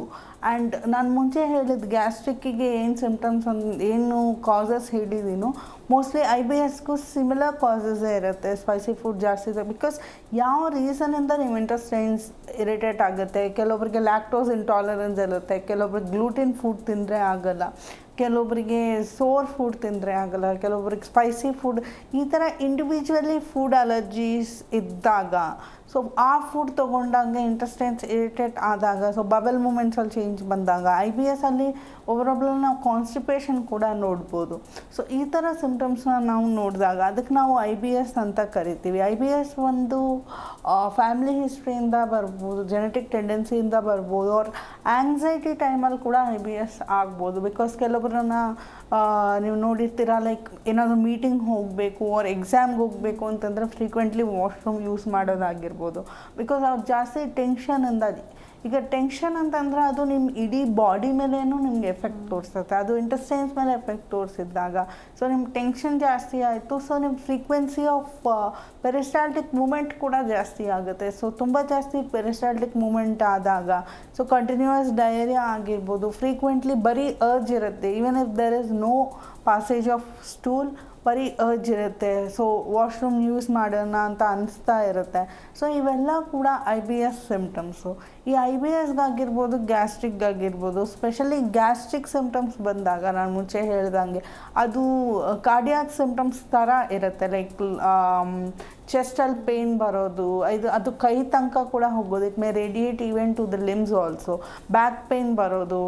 ಆ್ಯಂಡ್ ನಾನು ಮುಂಚೆ ಹೇಳಿದ ಗ್ಯಾಸ್ಟ್ರಿಕ್ಕಿಗೆ ಏನು ಸಿಂಪ್ಟಮ್ಸ್ ಒಂದು ಏನು ಕಾಸಸ್ ಹೇಳಿದ್ದೀನೋ ಮೋಸ್ಟ್ಲಿ ಐ ಬಿ ಎಸ್ಗೂ ಸಿಮಿಲರ್ ಕಾಸಸ್ಸೇ ಇರುತ್ತೆ ಸ್ಪೈಸಿ ಫುಡ್ ಜಾಸ್ತಿ ಇದೆ ಬಿಕಾಸ್ ಯಾವ ರೀಸನಿಂದ ನಿಮ್ಮ ಇಂಟೆಸ್ಟೈನ್ಸ್ ಇರಿಟೇಟ್ ಆಗುತ್ತೆ ಕೆಲವೊಬ್ಬರಿಗೆ ಲ್ಯಾಕ್ಟೋಸ್ ಇಂಟಾಲರೆನ್ಸ್ ಇರುತ್ತೆ ಕೆಲವೊಬ್ರಿಗೆ ಗ್ಲೂಟಿನ್ ಫುಡ್ ತಿಂದರೆ ಆಗಲ್ಲ ಕೆಲವೊಬ್ಬರಿಗೆ ಸೋರ್ ಫುಡ್ ತಿಂದರೆ ಆಗಲ್ಲ ಕೆಲವೊಬ್ರಿಗೆ ಸ್ಪೈಸಿ ಫುಡ್ ಈ ಥರ ಇಂಡಿವಿಜುವಲಿ ಫುಡ್ ಅಲರ್ಜೀಸ್ ಇದ್ದಾಗ ಸೊ ಆ ಫುಡ್ ತೊಗೊಂಡಾಗ ಇಂಟ್ರೆಸ್ಟೆನ್ಸ್ ಇರಿಟೇಟ್ ಆದಾಗ ಸೊ ಬಬಲ್ ಮೂಮೆಂಟ್ಸಲ್ಲಿ ಚೇಂಜ್ ಬಂದಾಗ ಐ ಬಿ ಎಸ್ ಅಲ್ಲಿ ಒಬ್ಬರೊಬ್ಬರಲ್ಲಿ ನಾವು ಕಾನ್ಸ್ಟಿಪೇಷನ್ ಕೂಡ ನೋಡ್ಬೋದು. ಸೊ ಈ ಥರ ಸಿಮ್ಟಮ್ಸ್ನ ನಾವು ನೋಡಿದಾಗ, ಅದಕ್ಕೆ ನಾವು ಐ ಬಿ ಎಸ್ ಅಂತ ಕರಿತೀವಿ. ಐ ಬಿ ಎಸ್ ಒಂದು ಫ್ಯಾಮಿಲಿ ಹಿಸ್ಟ್ರಿಯಿಂದ ಬರ್ಬೋದು ಜೆನೆಟಿಕ್ ಟೆಂಡೆನ್ಸಿಯಿಂದ ಬರ್ಬೋದು ಅವ್ರ ಆ್ಯಂಗ್ಸೈಟಿ ಟೈಮಲ್ಲಿ ಕೂಡ ಐ ಬಿ ಎಸ್ ಆಗ್ಬೋದು. ಬಿಕಾಸ್ ಕೆಲವೊಬ್ಬರನ್ನ ನೀವು ನೋಡಿರ್ತೀರ ಲೈಕ್ ಏನಾದರೂ ಮೀಟಿಂಗ್ ಹೋಗಬೇಕು ಅವ್ರ ಎಕ್ಸಾಮ್ಗೆ ಹೋಗಬೇಕು ಅಂತಂದರೆ ಫ್ರೀಕ್ವೆಂಟ್ಲಿ ವಾಶ್ರೂಮ್ ಯೂಸ್ ಮಾಡೋದಾಗಿರ್ಬೋದು. ಬಿಕಾಸ್ ಅವ್ರು ಜಾಸ್ತಿ ಟೆನ್ಷನ್ ಟೆನ್ಷನಿಂದ ಈಗ ಟೆನ್ಷನ್ ಅಂತಂದ್ರೆ ಅದು ನಿಮ್ಮ ಇಡೀ ಬಾಡಿ ಮೇಲೇನು ನಿಮ್ಗೆ ಎಫೆಕ್ಟ್ ತೋರಿಸುತ್ತೆ. ಅದು ಇಂಟೆಸ್ಟೈನ್ಸ್ ಮೇಲೆ ಎಫೆಕ್ಟ್ ತೋರಿಸಿದ್ದಾಗ. ಸೊ ನಿಮ್ಮ ಟೆನ್ಷನ್ ಜಾಸ್ತಿ ಆಯಿತು. ಸೊ ನಿಮ್ಮ ಫ್ರೀಕ್ವೆನ್ಸಿ ಆಫ್ ಪೆರಿಸ್ಟಾಲ್ಟಿಕ್ ಮೂಮೆಂಟ್ ಕೂಡ ಜಾಸ್ತಿ ಆಗುತ್ತೆ. ಸೊ ತುಂಬ ಜಾಸ್ತಿ ಪೆರಿಸ್ಟಾಲ್ಟಿಕ್ ಮೂಮೆಂಟ್ ಆದಾಗ ಸೊ ಕಂಟಿನ್ಯೂಯಸ್ ಡಯರಿಯಾ ಆಗಿರ್ಬೋದು. ಫ್ರೀಕ್ವೆಂಟ್ಲಿ ಬರೀ ಅರ್ಜ್ ಇರುತ್ತೆ. Even if there is no passage of stool ಬರೀ ಅರ್ಜ್ ಇರುತ್ತೆ ಸೊ ವಾಶ್ರೂಮ್ ಯೂಸ್ ಮಾಡೋಣ ಅಂತ ಅನಿಸ್ತಾ ಇರುತ್ತೆ. ಸೊ ಇವೆಲ್ಲ ಕೂಡ ಐ ಬಿ ಎಸ್ ಸಿಮ್ಟಮ್ಸು ಈ ಐ ಬಿ ಎಸ್ಗಾಗಿರ್ಬೋದು ಗ್ಯಾಸ್ಟ್ರಿಕ್ಗಾಗಿರ್ಬೋದು ಸ್ಪೆಷಲಿ ಗ್ಯಾಸ್ಟ್ರಿಕ್ ಸಿಮ್ಟಮ್ಸ್ ಬಂದಾಗ ನಾನು ಮುಂಚೆ ಹೇಳ್ದಂಗೆ ಅದು ಕಾರ್ಡಿಯಾಕ್ ಸಿಮ್ಟಮ್ಸ್ ಥರ ಇರುತ್ತೆ. ಲೈಕ್ ಚೆಸ್ಟಲ್ಲಿ ಪೇಯ್ನ್ ಬರೋದು, ಇದು, ಅದು ಕೈ ತನಕ ಕೂಡ ಹೋಗೋದು it may radiate even to the limbs also back pain ಬರೋದು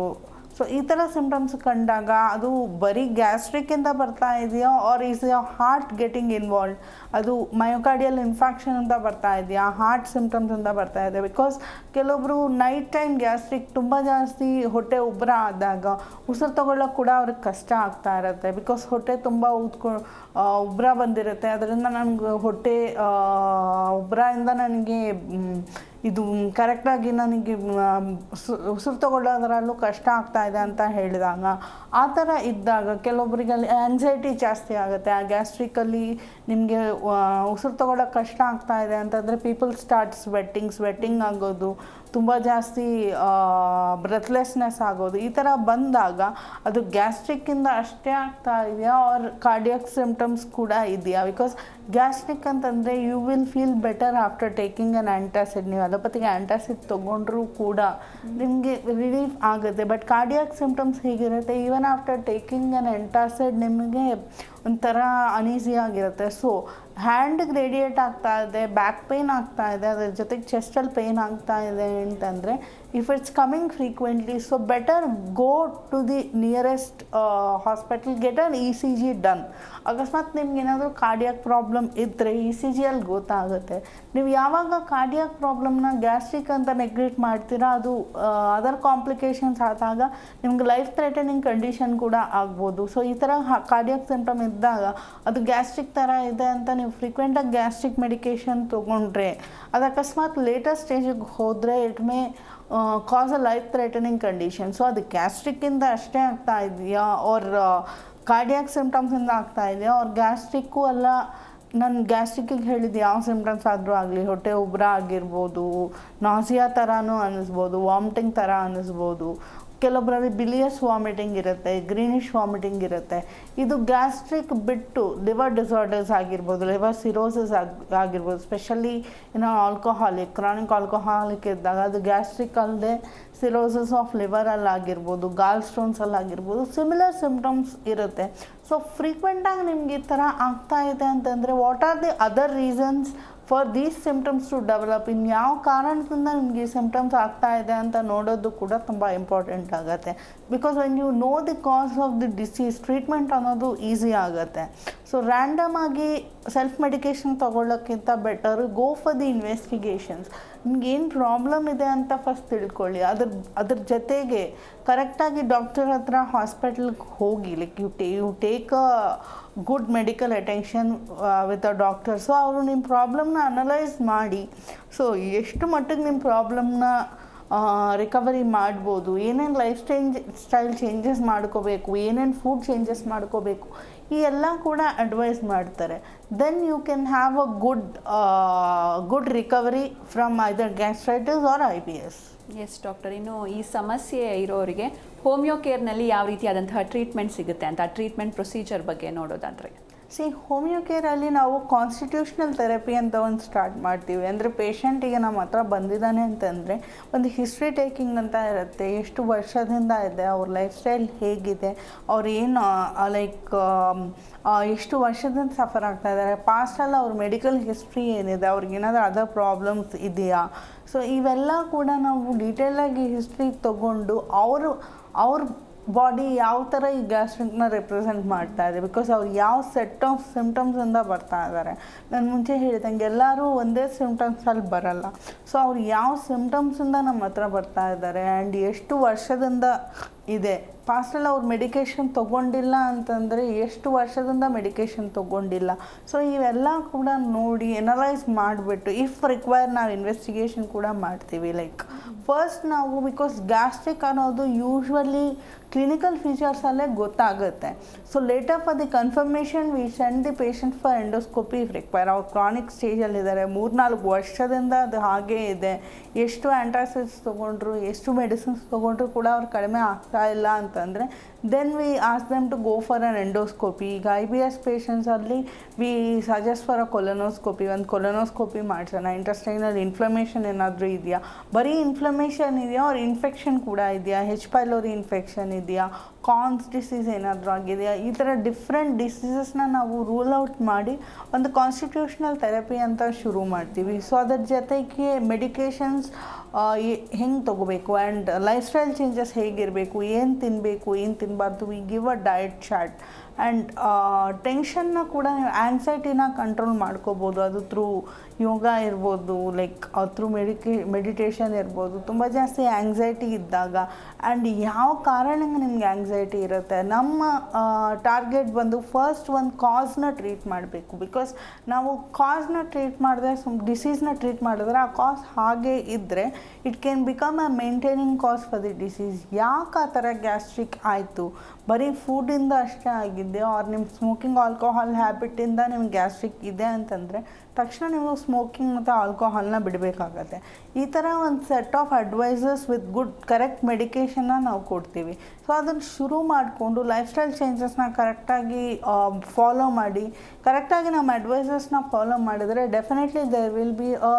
ಸೊ ಈ ಥರ ಸಿಂಪ್ಟಮ್ಸ್ ಕಂಡಾಗ ಅದು ಬರೀ ಗ್ಯಾಸ್ಟ್ರಿಕ್ಕಿಂದ ಬರ್ತಾ ಇದೆಯಾ or is the heart getting involve ಅದು ಮಯೋಕಾರ್ಡಿಯಲ್ ಇನ್ಫಾಕ್ಷನ್ ಅಂತ ಬರ್ತಾ ಇದೆಯಾ? ಹಾರ್ಟ್ ಸಿಂಪ್ಟಮ್ಸ್ ಅಂತ ಬರ್ತಾ ಇದೆ. ಬಿಕಾಸ್ ಕೆಲವೊಬ್ಬರು ನೈಟ್ ಟೈಮ್ ಗ್ಯಾಸ್ಟ್ರಿಕ್ ತುಂಬ ಜಾಸ್ತಿ ಹೊಟ್ಟೆ ಉಬ್ಬರ ಆದಾಗ ಉಸಿರು ತಗೊಳ್ಳೋಕೆ ಕೂಡ ಅವ್ರಿಗೆ ಕಷ್ಟ ಆಗ್ತಾ ಇರುತ್ತೆ. ಬಿಕಾಸ್ ಹೊಟ್ಟೆ ತುಂಬ ಊದ್ಕೊ ಉಬ್ಬರ ಬಂದಿರುತ್ತೆ. ಅದರಿಂದ ನನಗೆ ಹೊಟ್ಟೆ ಉಬ್ಬರದಿಂದ ನನಗೆ ಇದು ಕರೆಕ್ಟಾಗಿ ನನಗೆ ಉಸಿರು ತಗೊಳ್ಳೋದ್ರಲ್ಲೂ ಕಷ್ಟ ಆಗ್ತಾ ಇದೆ ಅಂತ ಹೇಳಿದಾಗ, ಆ ಥರ ಇದ್ದಾಗ ಕೆಲವೊಬ್ಬರಿಗೆ ಆ್ಯಂಗ್ಸೈಟಿ ಜಾಸ್ತಿ ಆಗುತ್ತೆ. ಆ ಗ್ಯಾಸ್ಟ್ರಿಕಲ್ಲಿ ನಿಮಗೆ ಉಸಿರು ತಗೊಳ್ಳೋಕೆ ಕಷ್ಟ ಆಗ್ತಾ ಇದೆ ಅಂತಂದರೆ ಪೀಪಲ್ ಸ್ಟಾರ್ಟ್ ಸ್ವೆಟ್ಟಿಂಗ್ ಸ್ವೆಟ್ಟಿಂಗ್ ಆಗೋದು, ತುಂಬ ಜಾಸ್ತಿ ಬ್ರೆತ್ಲೆಸ್ನೆಸ್ ಆಗೋದು, ಈ ಥರ ಬಂದಾಗ ಅದು ಗ್ಯಾಸ್ಟ್ರಿಕ್ಕಿಂದ ಅಷ್ಟೇ ಆಗ್ತಾ ಇದೆಯಾ? ಆರ್ ಕಾರ್ಡಿಯಕ್ ಸಿಮ್ಟಮ್ಸ್ ಕೂಡ ಇದೆಯಾ? ಬಿಕಾಸ್ ಗ್ಯಾಸ್ಟ್ರಿಕ್ ಅಂತಂದರೆ you will feel better after taking an antacid ನೀವು ಅಲೋಪತಿಗೆ ಆ್ಯಂಟಾಸಿಡ್ ತೊಗೊಂಡ್ರೂ ಕೂಡ ನಿಮಗೆ ರಿಲೀಫ್ ಆಗುತ್ತೆ. ಬಟ್ ಕಾರ್ಡಿಯಾಕ್ ಸಿಂಪ್ಟಮ್ಸ್ ಹೇಗಿರುತ್ತೆ? Even after taking an antacid ನಿಮಗೆ ಒಂಥರ ಅನೀಸಿ ಆಗಿರುತ್ತೆ. ಸೊ ಹ್ಯಾಂಡಿಗೆ ರೇಡಿಯೇಟ್ ಆಗ್ತಾ ಇದೆ ಬ್ಯಾಕ್ ಪೇನ್ ಆಗ್ತಾ ಇದೆ, ಅದ್ರ ಜೊತೆಗೆ ಚೆಸ್ಟಲ್ಲಿ ಪೇನ್ ಆಗ್ತಾ ಇದೆ ಅಂತಂದರೆ if it's coming frequently so better go to the nearest hospital get an E C G done ಅಕಸ್ಮಾತ್ ನಿಮ್ಗೆ ಏನಾದರೂ ಕಾರ್ಡಿಯಾಕ್ ಪ್ರಾಬ್ಲಮ್ ಇದ್ದರೆ ಇ ಸಿ ಜಿಯಲ್ಲಿ ಗೊತ್ತಾಗುತ್ತೆ. ನೀವು ಯಾವಾಗ ಕಾರ್ಡಿಯಾಕ್ ಪ್ರಾಬ್ಲಮ್ನ ಗ್ಯಾಸ್ಟ್ರಿಕ್ ಅಂತ ನೆಗ್ಲೆಕ್ಟ್ ಮಾಡ್ತೀರಾ, ಅದು ಅದರ್ ಕಾಂಪ್ಲಿಕೇಶನ್ಸ್ ಆದಾಗ ನಿಮ್ಗೆ ಲೈಫ್ ಥ್ರೆಟನಿಂಗ್ ಕಂಡೀಷನ್ ಕೂಡ ಆಗ್ಬೋದು. ಸೊ ಈ ಥರ ಕಾರ್ಡಿಯಾಕ್ ಸಿಂಪ್ಟಮ್ ಇದ್ದಾಗ ಅದು ಗ್ಯಾಸ್ಟ್ರಿಕ್ ಥರ ಇದೆ ಅಂತ ನೀವು ಫ್ರೀಕ್ವೆಂಟಾಗಿ ಗ್ಯಾಸ್ಟ್ರಿಕ್ ಮೆಡಿಕೇಷನ್ ತೊಗೊಂಡ್ರೆ, ಅದು ಅಕಸ್ಮಾತ್ ಲೇಟೆಸ್ಟ್ ಸ್ಟೇಜಿಗೆ ಹೋದರೆ it may cause a life threatening condition so ಅದು ಗ್ಯಾಸ್ಟ್ರಿಕ್ಕಿಂದ ಅಷ್ಟೇ ಆಗ್ತಾ ಇದೆಯಾ? ಅವ್ರ ಕಾರ್ಡಿಯಾಕ್ ಸಿಂಪ್ಟಮ್ಸಿಂದ ಆಗ್ತಾ ಇದೆ. ಅವ್ರ ಗ್ಯಾಸ್ಟ್ರಿಕ್ಕು ಅಲ್ಲ, ನಾನು ಗ್ಯಾಸ್ಟ್ರಿಕ್ಕಿಗೆ ಹೇಳಿದ್ದು ಯಾವ ಸಿಂಪ್ಟಮ್ಸ್ ಆದರೂ ಆಗಲಿ, ಹೊಟ್ಟೆ ಉಬ್ರ ಆಗಿರ್ಬೋದು ನಾಸಿಯಾ ಥರನೂ ಅನ್ನಿಸ್ಬೋದು ವಾಮಿಟಿಂಗ್ ಥರ ಅನ್ನಿಸ್ಬೋದು ಕೆಲವೊಬ್ಬರಲ್ಲಿ ಬಿಲಿಯಸ್ ವಾಮಿಟಿಂಗ್ ಇರುತ್ತೆ ಗ್ರೀನಿಶ್ ವಾಮಿಟಿಂಗ್ ಇರುತ್ತೆ. ಇದು ಗ್ಯಾಸ್ಟ್ರಿಕ್ ಬಿಟ್ಟು ಲಿವರ್ ಡಿಸಾರ್ಡರ್ಸ್ ಆಗಿರ್ಬೋದು, ಲಿವರ್ ಸಿರೋಸಸ್ ಆಗಿ, ಆಗಿರ್ಬೋದು, ಸ್ಪೆಷಲಿ ಏನೋ ಆಲ್ಕೋಹಾಲಿಕ್ ಕ್ರಾನಿಕ್ ಆಲ್ಕೋಹಾಲಿಕ್ ಇದ್ದಾಗ ಅದು ಗ್ಯಾಸ್ಟ್ರಿಕ್ ಅಲ್ಲದೆ ಸಿರೋಸಸ್ ಆಫ್ ಲಿವರಲ್ಲಿ ಆಗಿರ್ಬೋದು, ಗಾಲ್ ಸ್ಟೋನ್ಸಲ್ಲಿ ಆಗಿರ್ಬೋದು ಸಿಮಿಲರ್ ಸಿಮ್ಟಮ್ಸ್ ಇರುತ್ತೆ. ಸೊ ಫ್ರೀಕ್ವೆಂಟಾಗಿ ನಿಮ್ಗೆ ಈ ಥರ ಆಗ್ತಾ ಇದೆ ಅಂತಂದರೆ what are the other reasons for these symptoms to develop ಇನ್ನು ಯಾವ ಕಾರಣದಿಂದ ನಿಮಗೆ ಸಿಮ್ಟಮ್ಸ್ ಆಗ್ತಾ ಇದೆ ಅಂತ ನೋಡೋದು ಕೂಡ ತುಂಬ ಇಂಪಾರ್ಟೆಂಟ್ ಆಗುತ್ತೆ. Because when you know the cause of the disease treatment ಅನ್ನೋದು ಈಸಿ ಆಗುತ್ತೆ. ಸೊ ರ್ಯಾಂಡಮ್ ಆಗಿ self medication ತೊಗೊಳ್ಳೋಕ್ಕಿಂತ better go for the investigations ನಿಮ್ಗೆ ಏನು ಪ್ರಾಬ್ಲಮ್ ಇದೆ ಅಂತ ಫಸ್ಟ್ ತಿಳ್ಕೊಳ್ಳಿ. ಅದ್ರ ಅದ್ರ ಜೊತೆಗೆ ಕರೆಕ್ಟಾಗಿ ಡಾಕ್ಟರ್ ಹತ್ರ ಹಾಸ್ಪಿಟಲ್ಗೆ ಹೋಗಿ like you take you take a good medical attention with a doctor so ಅವರು ನಿಮ್ಮ ಪ್ರಾಬ್ಲಮ್ನ ಅನಲೈಸ್ ಮಾಡಿ. ಸೊ ಎಷ್ಟು ಮಟ್ಟಿಗೆ ನಿಮ್ಮ ಪ್ರಾಬ್ಲಮ್ನ ರಿಕವರಿ ಮಾಡ್ಬೋದು, ಏನೇನು ಲೈಫ್ ಸ್ಟೈಲ್ ಸ್ಟೈಲ್ ಚೇಂಜಸ್ ಮಾಡ್ಕೋಬೇಕು, ಏನೇನು ಫುಡ್ ಚೇಂಜಸ್ ಮಾಡ್ಕೋಬೇಕು, ಈ ಎಲ್ಲ ಕೂಡ ಅಡ್ವೈಸ್ ಮಾಡ್ತಾರೆ. Then you can have a good good recovery from either gastritis or I B S S doctor ಇನ್ನು ಈ ಸಮಸ್ಯೆ ಇರೋರಿಗೆ ಹೋಮಿಯೋ ಕೇರ್ನಲ್ಲಿ ಯಾವ ರೀತಿಯಾದಂತಹ ಟ್ರೀಟ್ಮೆಂಟ್ ಸಿಗುತ್ತೆ ಅಂತ ಟ್ರೀಟ್ಮೆಂಟ್ ಪ್ರೊಸೀಜರ್ ಬಗ್ಗೆ ನೋಡೋದಾದ್ರೆ. ಸಿ ಹೋಮಿಯೋ ಕೇರಲ್ಲಿ ನಾವು ಕಾನ್ಸ್ಟಿಟ್ಯೂಷನಲ್ ಥೆರಪಿ ಅಂತ ಒಂದು ಸ್ಟಾರ್ಟ್ ಮಾಡ್ತೀವಿ. ಅಂದರೆ ಪೇಷಂಟಿಗೆ ನಮ್ಮ ಹತ್ರ ಬಂದಿದ್ದಾನೆ ಅಂತಂದರೆ ಒಂದು ಹಿಸ್ಟ್ರಿ ಟೇಕಿಂಗ್ ಅಂತ ಇರುತ್ತೆ. ಎಷ್ಟು ವರ್ಷದಿಂದ ಇದೆ, ಅವ್ರ ಲೈಫ್ ಸ್ಟೈಲ್ ಹೇಗಿದೆ, ಅವ್ರು ಏನು ಲೈಕ್ ಎಷ್ಟು ವರ್ಷದಿಂದ ಸಫರ್ ಆಗ್ತಾ ಇದ್ದಾರೆ. ಪಾಸ್ಟಲ್ಲಿ ಅವ್ರ ಮೆಡಿಕಲ್ ಹಿಸ್ಟ್ರಿ ಏನಿದೆ, ಅವ್ರಿಗೆ ಏನಾದರೂ ಅದರ್ ಪ್ರಾಬ್ಲಮ್ಸ್ ಇದೆಯಾ? ಸೊ ಇವೆಲ್ಲ ಕೂಡ ನಾವು ಡೀಟೇಲಾಗಿ ಹಿಸ್ಟ್ರಿ ತೊಗೊಂಡು ಅವರು, ಅವ್ರ ಬಾಡಿ ಯಾವ ಥರ ಈ ಗ್ಯಾಸ್ಟ್ರಿಕ್ನ ರೆಪ್ರೆಸೆಂಟ್ ಮಾಡ್ತಾ ಇದೆ? ಬಿಕಾಸ್ ಅವ್ರು ಯಾವ ಸೆಟ್ ಆಫ್ ಸಿಮ್ಟಮ್ಸಿಂದ ಬರ್ತಾ ಇದ್ದಾರೆ ನಾನು ಮುಂಚೆ ಹೇಳಿದಂಗೆ ಎಲ್ಲರೂ ಒಂದೇ ಸಿಮ್ಟಮ್ಸಲ್ಲಿ ಬರಲ್ಲ. ಸೊ ಅವ್ರು ಯಾವ ಸಿಮ್ಟಮ್ಸಿಂದ ನಮ್ಮ ಹತ್ರ ಬರ್ತಾ ಇದ್ದಾರೆ ಆ್ಯಂಡ್ ಎಷ್ಟು ವರ್ಷದಿಂದ ಇದೆ. ಪಾಸ್ಟಲ್ಲಿ ಅವ್ರು ಮೆಡಿಕೇಷನ್ ತೊಗೊಂಡಿಲ್ಲ ಅಂತಂದರೆ ಎಷ್ಟು ವರ್ಷದಿಂದ ಮೆಡಿಕೇಷನ್ ತೊಗೊಂಡಿಲ್ಲ. ಸೊ ಇವೆಲ್ಲ ಕೂಡ ನೋಡಿ ಎನಲೈಸ್ ಮಾಡಿಬಿಟ್ಟು ಇಫ್ ರಿಕ್ವೈರ್ ನಾವು ಇನ್ವೆಸ್ಟಿಗೇಷನ್ ಕೂಡ ಮಾಡ್ತೀವಿ ಲೈಕ್ ಫಸ್ಟ್ ನಾವು ಬಿಕಾಸ್ ಗ್ಯಾಸ್ಟ್ರಿಕ್ ಅನ್ನೋದು ಯೂಶ್ವಲಿ ಕ್ಲಿನಿಕಲ್ ಫೀಚರ್ಸಲ್ಲೇ ಗೊತ್ತಾಗುತ್ತೆ. So later for the confirmation we send the patient for endoscopy require ಅವ್ರು ಕ್ರಾನಿಕ್ ಸ್ಟೇಜಲ್ಲಿದ್ದಾರೆ ಮೂರ್ನಾಲ್ಕು ವರ್ಷದಿಂದ ಅದು ಹಾಗೇ ಇದೆ. ಎಷ್ಟು ಆ್ಯಂಟಾಸಿಡ್ಸ್ ತೊಗೊಂಡ್ರು, ಎಷ್ಟು ಮೆಡಿಸಿನ್ಸ್ ತೊಗೊಂಡ್ರು ಕೂಡ ಅವ್ರು ಕಡಿಮೆ ಇಲ್ಲ ಅಂತಂದರೆ then we ask them to go for an endoscopy ಈಗ I B S ಪೇಷನ್ಸಲ್ಲಿ we suggest for a colonoscopy ಒಂದು ಕೊಲೊನೋಸ್ಕೋಪಿ ಮಾಡ್ಸೋಣ. ಇಂಟ್ರೆಸ್ಟೈನಲ್ಲಿ ಇನ್ಫ್ಲಮೇಷನ್ ಏನಾದರೂ ಇದೆಯಾ? ಬರೀ ಇನ್ಫ್ಲಮೇಷನ್ ಇದೆಯಾ ಅವ್ರ ಇನ್ಫೆಕ್ಷನ್ ಕೂಡ ಇದೆಯಾ? ಹೆಚ್ ಪೈಲೋರಿ ಇನ್ಫೆಕ್ಷನ್ ಇದೆಯಾ? ಕಾನ್ಸ್ ಡಿಸೀಸ್ ಏನಾದರೂ ಆಗಿದೆಯಾ? ಈ ಥರ ಡಿಫ್ರೆಂಟ್ ಡಿಸೀಸಸ್ನ ನಾವು ರೂಲ್ ಔಟ್ ಮಾಡಿ ಒಂದು ಕಾನ್ಸ್ಟಿಟ್ಯೂಷನಲ್ ಥೆರಪಿ ಅಂತ ಶುರು ಮಾಡ್ತೀವಿ. ಸೊ ಅದ್ರ ಜೊತೆಗೆ ಮೆಡಿಕೇಷನ್ಸ್ ಹೆಂಗೆ ತೊಗೋಬೇಕು? ಆ್ಯಂಡ್ ಲೈಫ್ ಸ್ಟೈಲ್ ಚೇಂಜಸ್ ಹೇಗಿರಬೇಕು? ಏನು ತಿನ್ನಬೇಕು ಏನು ತಿನ್ನಬಾರ್ದು we give a diet chart and ಟೆನ್ಷನ್ನ ಕೂಡ ನೀವು ಆ್ಯನ್ಸೈಟಿನ ಕಂಟ್ರೋಲ್ ಮಾಡ್ಕೋಬೋದು. ಅದು ಥ್ರೂ ಯೋಗ ಇರ್ಬೋದು ಲೈಕ್ ಥ್ರೂ ಮೆಡಿಕೇ ಮೆಡಿಟೇಷನ್ ಇರ್ಬೋದು. ತುಂಬ ಜಾಸ್ತಿ ಆ್ಯಂಗ್ಸೈಟಿ ಇದ್ದಾಗ ಆ್ಯಂಡ್ ಯಾವ ಕಾರಣಕ್ಕೆ ನಿಮ್ಗೆ ಆ್ಯಂಗ್ಸೈಟಿ ಇರುತ್ತೆ? ನಮ್ಮ ಟಾರ್ಗೆಟ್ ಬಂದು ಫಸ್ಟ್ ಒಂದು ಕಾಸ್ನ ಟ್ರೀಟ್ ಮಾಡಬೇಕು. ಬಿಕಾಸ್ ನಾವು ಕಾಸ್ನ ಟ್ರೀಟ್ ಮಾಡಿದ್ರೆ ಸುಮ್ ಡಿಸೀಸ್ನ ಟ್ರೀಟ್ ಮಾಡಿದ್ರೆ ಆ ಕಾಸ್ ಹಾಗೆ ಇದ್ದರೆ it can become a maintaining cause for the disease ಯಾಕೆ ಆ ಥರ ಗ್ಯಾಸ್ಟ್ರಿಕ್ ಆಯಿತು? ಬರೀ ಇಂದ ಅಷ್ಟೇ ಆಗಿದೆ ಆರ್ ನಿಮ್ಮ ಸ್ಮೋಕಿಂಗ್ ಆಲ್ಕೋಹಾಲ್ ಹ್ಯಾಬಿಟಿಂದ ನಿಮ್ಗೆ ಗ್ಯಾಸ್ಟ್ರಿಕ್ ಇದೆ ಅಂತಂದರೆ ತಕ್ಷಣ ನೀವು ಸ್ಮೋಕಿಂಗ್ ಮತ್ತು ಆಲ್ಕೋಹಾಲ್ನ ಬಿಡಬೇಕಾಗತ್ತೆ. ಈ ಥರ ಒಂದು set of advices with good correct ಮೆಡಿಕೇಷನ್ನ ನಾವು ಕೊಡ್ತೀವಿ. ಸೊ ಅದನ್ನು ಶುರು ಮಾಡಿಕೊಂಡು ಲೈಫ್ ಸ್ಟೈಲ್ ಚೇಂಜಸ್ನ ಕರೆಕ್ಟಾಗಿ ಫಾಲೋ ಮಾಡಿ ಕರೆಕ್ಟಾಗಿ ನಮ್ಮ ಅಡ್ವೈಸಸ್ನ ಫಾಲೋ ಮಾಡಿದರೆ definitely there will be a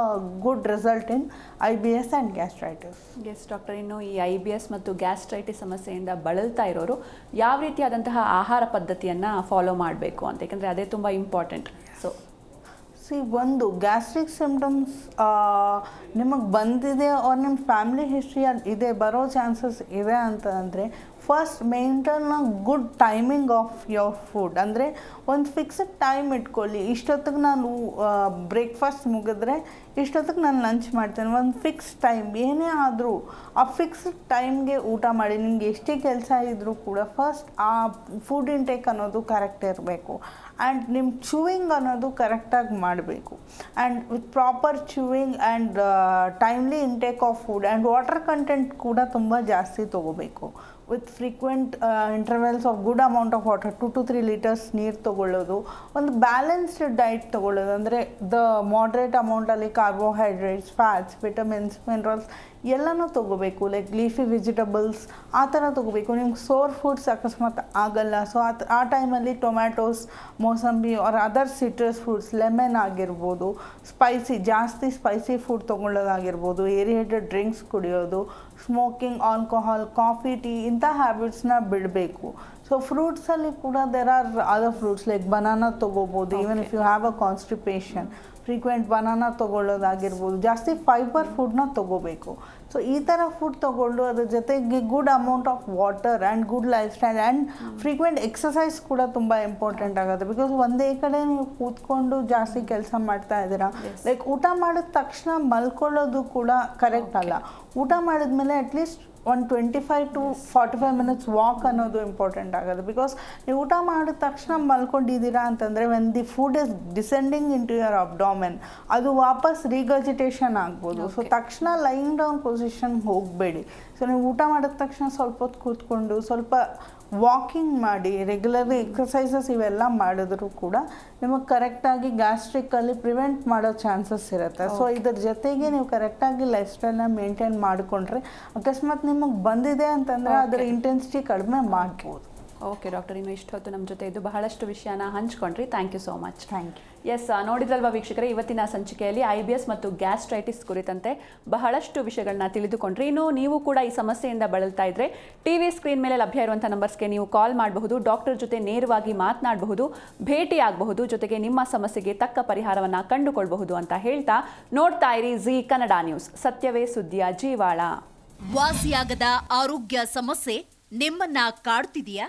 good result in I B S and gastritis S doctor ಇನ್ನು ಈ ಐ ಬಿ ಎಸ್ ಮತ್ತು ಗ್ಯಾಸ್ಟ್ರೈಟಿಸ್ ಸಮಸ್ಯೆಯಿಂದ ಬಳಲ್ತಾ ಇರೋರು ಯಾವ ರೀತಿಯಾದಂತಹ ಆಹಾರ ಪದ್ಧತಿಯನ್ನು ಫಾಲೋ ಮಾಡಬೇಕು ಅಂತ. ಯಾಕಂದರೆ ಅದೇ ತುಂಬ ಇಂಪಾರ್ಟೆಂಟ್ ಸೊ ಒಂದು ಗ್ಯಾಸ್ಟ್ರಿಕ್ ಸಿಮ್ಟಮ್ಸ್ ನಿಮಗೆ ಬಂದಿದೆ ಅವ್ರ ನಿಮ್ಮ ಫ್ಯಾಮಿಲಿ ಹಿಸ್ಟ್ರಿಯಲ್ಲಿ ಇದೆ, ಬರೋ ಚಾನ್ಸಸ್ ಇದೆ ಅಂತ ಅಂದರೆ first maintain good timing of your food ಅಂದರೆ, ಒಂದು ಫಿಕ್ಸ್ಡ್ ಟೈಮ್ ಇಟ್ಕೊಳ್ಳಿ. ಇಷ್ಟೊತ್ತಿಗೆ ನಾನು ಬ್ರೇಕ್ಫಾಸ್ಟ್ ಮುಗಿದ್ರೆ, ಇಷ್ಟೊತ್ತಿಗೆ ನಾನು ಲಂಚ್ ಮಾಡ್ತೇನೆ. ಒಂದು ಫಿಕ್ಸ್ ಟೈಮ್ ಏನೇ ಆದರೂ, ಆ ಫಿಕ್ಸ್ಡ್ ಟೈಮ್ಗೆ ಊಟ ಮಾಡಿ. ನಿಮ್ಗೆ ಎಷ್ಟೇ ಕೆಲಸ ಇದ್ದರೂ ಕೂಡ ಫಸ್ಟ್ ಆ ಫುಡ್ ಇಂಟೇಕ್ ಅನ್ನೋದು ಕರೆಕ್ಟ್ ಇರಬೇಕು. ಆ್ಯಂಡ್ ನಿಮ್ಮ ಚೂವಿಂಗ್ ಅನ್ನೋದು ಕರೆಕ್ಟಾಗಿ ಮಾಡಬೇಕು. And with proper chewing and timely intake of food and water content ಕೂಡ ತುಂಬ ಜಾಸ್ತಿ ತೊಗೋಬೇಕು. With frequent intervals of good amount of water two to three litres ನೀರು ತೊಗೊಳ್ಳೋದು. ಒಂದು ಬ್ಯಾಲೆನ್ಸ್ಡ್ ಡಯಟ್ ತೊಗೊಳ್ಳೋದು. ಅಂದರೆ ದ ಮಾಡ್ರೇಟ್ ಅಮೌಂಟಲ್ಲಿ ಕಾರ್ಬೋಹೈಡ್ರೇಟ್ಸ್ ಫ್ಯಾಟ್ಸ್ ವಿಟಮಿನ್ಸ್ ಮಿನರಲ್ಸ್ ಎಲ್ಲನೂ ತೊಗೋಬೇಕು. ಲೈಕ್ ಲೀಫಿ ವೆಜಿಟಬಲ್ಸ್ ಆ ಥರ ತೊಗೋಬೇಕು. ನಿಮ್ಗೆ ಸೋರ್ ಫುಡ್ಸ್ ಅಕಸ್ಮಾತ್ ಆಗಲ್ಲ. ಸೊ ಆ ಆ ಟೈಮಲ್ಲಿ tomatoes mosambi or other citrus fruits lemon ಆಗಿರ್ಬೋದು. ಸ್ಪೈಸಿ ಜಾಸ್ತಿ ಸ್ಪೈಸಿ ಫುಡ್ ತೊಗೊಳ್ಳೋದಾಗಿರ್ಬೋದು. ಏರಿಯೇಟೆಡ್ ಡ್ರಿಂಕ್ಸ್ ಕುಡಿಯೋದು. ಸ್ಮೋಕಿಂಗ್ ಆಲ್ಕೋಹಾಲ್ ಕಾಫಿ ಟೀ ಇಂಥ ಹ್ಯಾಬಿಟ್ಸ್ನ ಬಿಡಬೇಕು. ಸೊ ಫ್ರೂಟ್ಸಲ್ಲಿ ಕೂಡ there are other fruits like banana ತೊಗೋಬೋದು. Even if you have a constipation frequent banana ತೊಗೊಳ್ಳೋದಾಗಿರ್ಬೋದು. ಜಾಸ್ತಿ ಫೈಬರ್ ಫುಡ್ನ ತೊಗೋಬೇಕು. ಸೊ ಈ ಥರ ಫುಡ್ ತೊಗೊಂಡು ಅದ್ರ ಜೊತೆಗೆ good amount of water and good lifestyle and frequent exercise ಕೂಡ ತುಂಬ ಇಂಪಾರ್ಟೆಂಟ್ ಆಗುತ್ತೆ. ಬಿಕಾಸ್ ಒಂದೇ ಕಡೆ ನೀವು ಕೂತ್ಕೊಂಡು ಜಾಸ್ತಿ ಕೆಲಸ ಮಾಡ್ತಾ ಇದ್ದೀರಾ ಲೈಕ್ ಊಟ ಮಾಡಿದ ತಕ್ಷಣ ಮಲ್ಕೊಳ್ಳೋದು ಕೂಡ ಕರೆಕ್ಟ್ ಅಲ್ಲ. ಊಟ ಮಾಡಿದ್ಮೇಲೆ ಅಟ್ಲೀಸ್ಟ್ ಒಂದು twenty five to forty five minutes walk ಅನ್ನೋದು ಇಂಪಾರ್ಟೆಂಟ್ ಆಗೋದು. ಬಿಕಾಸ್ ನೀವು ಊಟ ಮಾಡಿದ ತಕ್ಷಣ ಮಲ್ಕೊಂಡಿದ್ದೀರಾ ಅಂತಂದರೆ when the food is descending into your abdomen ಅದು ವಾಪಸ್ ರೀಗಜಿಟೇಷನ್ ಆಗ್ಬೋದು. ಸೊ ತಕ್ಷಣ ಲೈಂಗ್ ಡೌನ್ ಪೊಸಿಷನ್ ಹೋಗಬೇಡಿ. ಸೊ ನೀವು ಊಟ ಮಾಡಿದ ತಕ್ಷಣ ಸ್ವಲ್ಪ ಹೊತ್ತು ಕೂತ್ಕೊಂಡು ಸ್ವಲ್ಪ ವಾಕಿಂಗ್ ಮಾಡಿ ರೆಗ್ಯುಲರ್ಲಿ ಎಕ್ಸಸೈಸಸ್ ಇವೆಲ್ಲ ಮಾಡಿದ್ರು ಕೂಡ ನಿಮಗೆ ಕರೆಕ್ಟಾಗಿ ಗ್ಯಾಸ್ಟ್ರಿಕ್ಕಲ್ಲಿ ಪ್ರಿವೆಂಟ್ ಮಾಡೋ ಚಾನ್ಸಸ್ ಇರುತ್ತೆ. ಸೊ ಇದ್ರ ಜೊತೆಗೆ ನೀವು ಕರೆಕ್ಟಾಗಿ ಲೈಫ್ ಸ್ಟೈಲ್ನ ಮೇಂಟೈನ್ ಮಾಡಿಕೊಂಡ್ರೆ ಅಕಸ್ಮಾತ್ ನಿಮಗೆ ಬಂದಿದೆ ಅಂತಂದರೆ ಅದರ ಇಂಟೆನ್ಸಿಟಿ ಕಡಿಮೆ ಮಾಡ್ಬೋದು. ಓಕೆ ಡಾಕ್ಟರ್ ಇನ್ನು ಇಷ್ಟೊತ್ತು ನಮ್ಮ ಜೊತೆ ಇದ್ದು ಬಹಳಷ್ಟು ವಿಷಯನ ಹಂಚ್ಕೊಂಡ್ರಿ. Thank you so much thank you yes ನೋಡಿದ್ರಲ್ವಾ ವೀಕ್ಷಕರೇ ಇವತ್ತಿನ ಸಂಚಿಕೆಯಲ್ಲಿ ಐ ಬಿ ಎಸ್ ಮತ್ತು ಗ್ಯಾಸ್ಟ್ರೈಟಿಸ್ ಕುರಿತಂತೆ ಬಹಳಷ್ಟು ವಿಷಯಗಳನ್ನ ತಿಳಿದುಕೊಂಡ್ರಿ. ಇನ್ನು ನೀವು ಕೂಡ ಈ ಸಮಸ್ಯೆಯಿಂದ ಬಳಲ್ತಾ ಇದ್ರೆ ಟಿವಿ ಸ್ಕ್ರೀನ್ ಮೇಲೆ ಲಭ್ಯ ಇರುವಂಥ ನಂಬರ್ಸ್ಗೆ ನೀವು ಕಾಲ್ ಮಾಡಬಹುದು ಡಾಕ್ಟರ್ ಜೊತೆ ನೇರವಾಗಿ ಮಾತನಾಡಬಹುದು ಭೇಟಿ ಆಗಬಹುದು ಜೊತೆಗೆ ನಿಮ್ಮ ಸಮಸ್ಯೆಗೆ ತಕ್ಕ ಪರಿಹಾರವನ್ನ ಕಂಡುಕೊಳ್ಬಹುದು ಅಂತ ಹೇಳ್ತಾ ನೋಡ್ತಾ ಇರಿ ಜಿ ಕನ್ನಡ ನ್ಯೂಸ್. ಸತ್ಯವೇ ಸುದ್ದಿಯ ಜೀವಾಳ. ವಾಸಿಯಾಗದ ಆರೋಗ್ಯ ಸಮಸ್ಯೆ ನಿಮ್ಮನ್ನ ಕಾಡ್ತಿದೆಯಾ?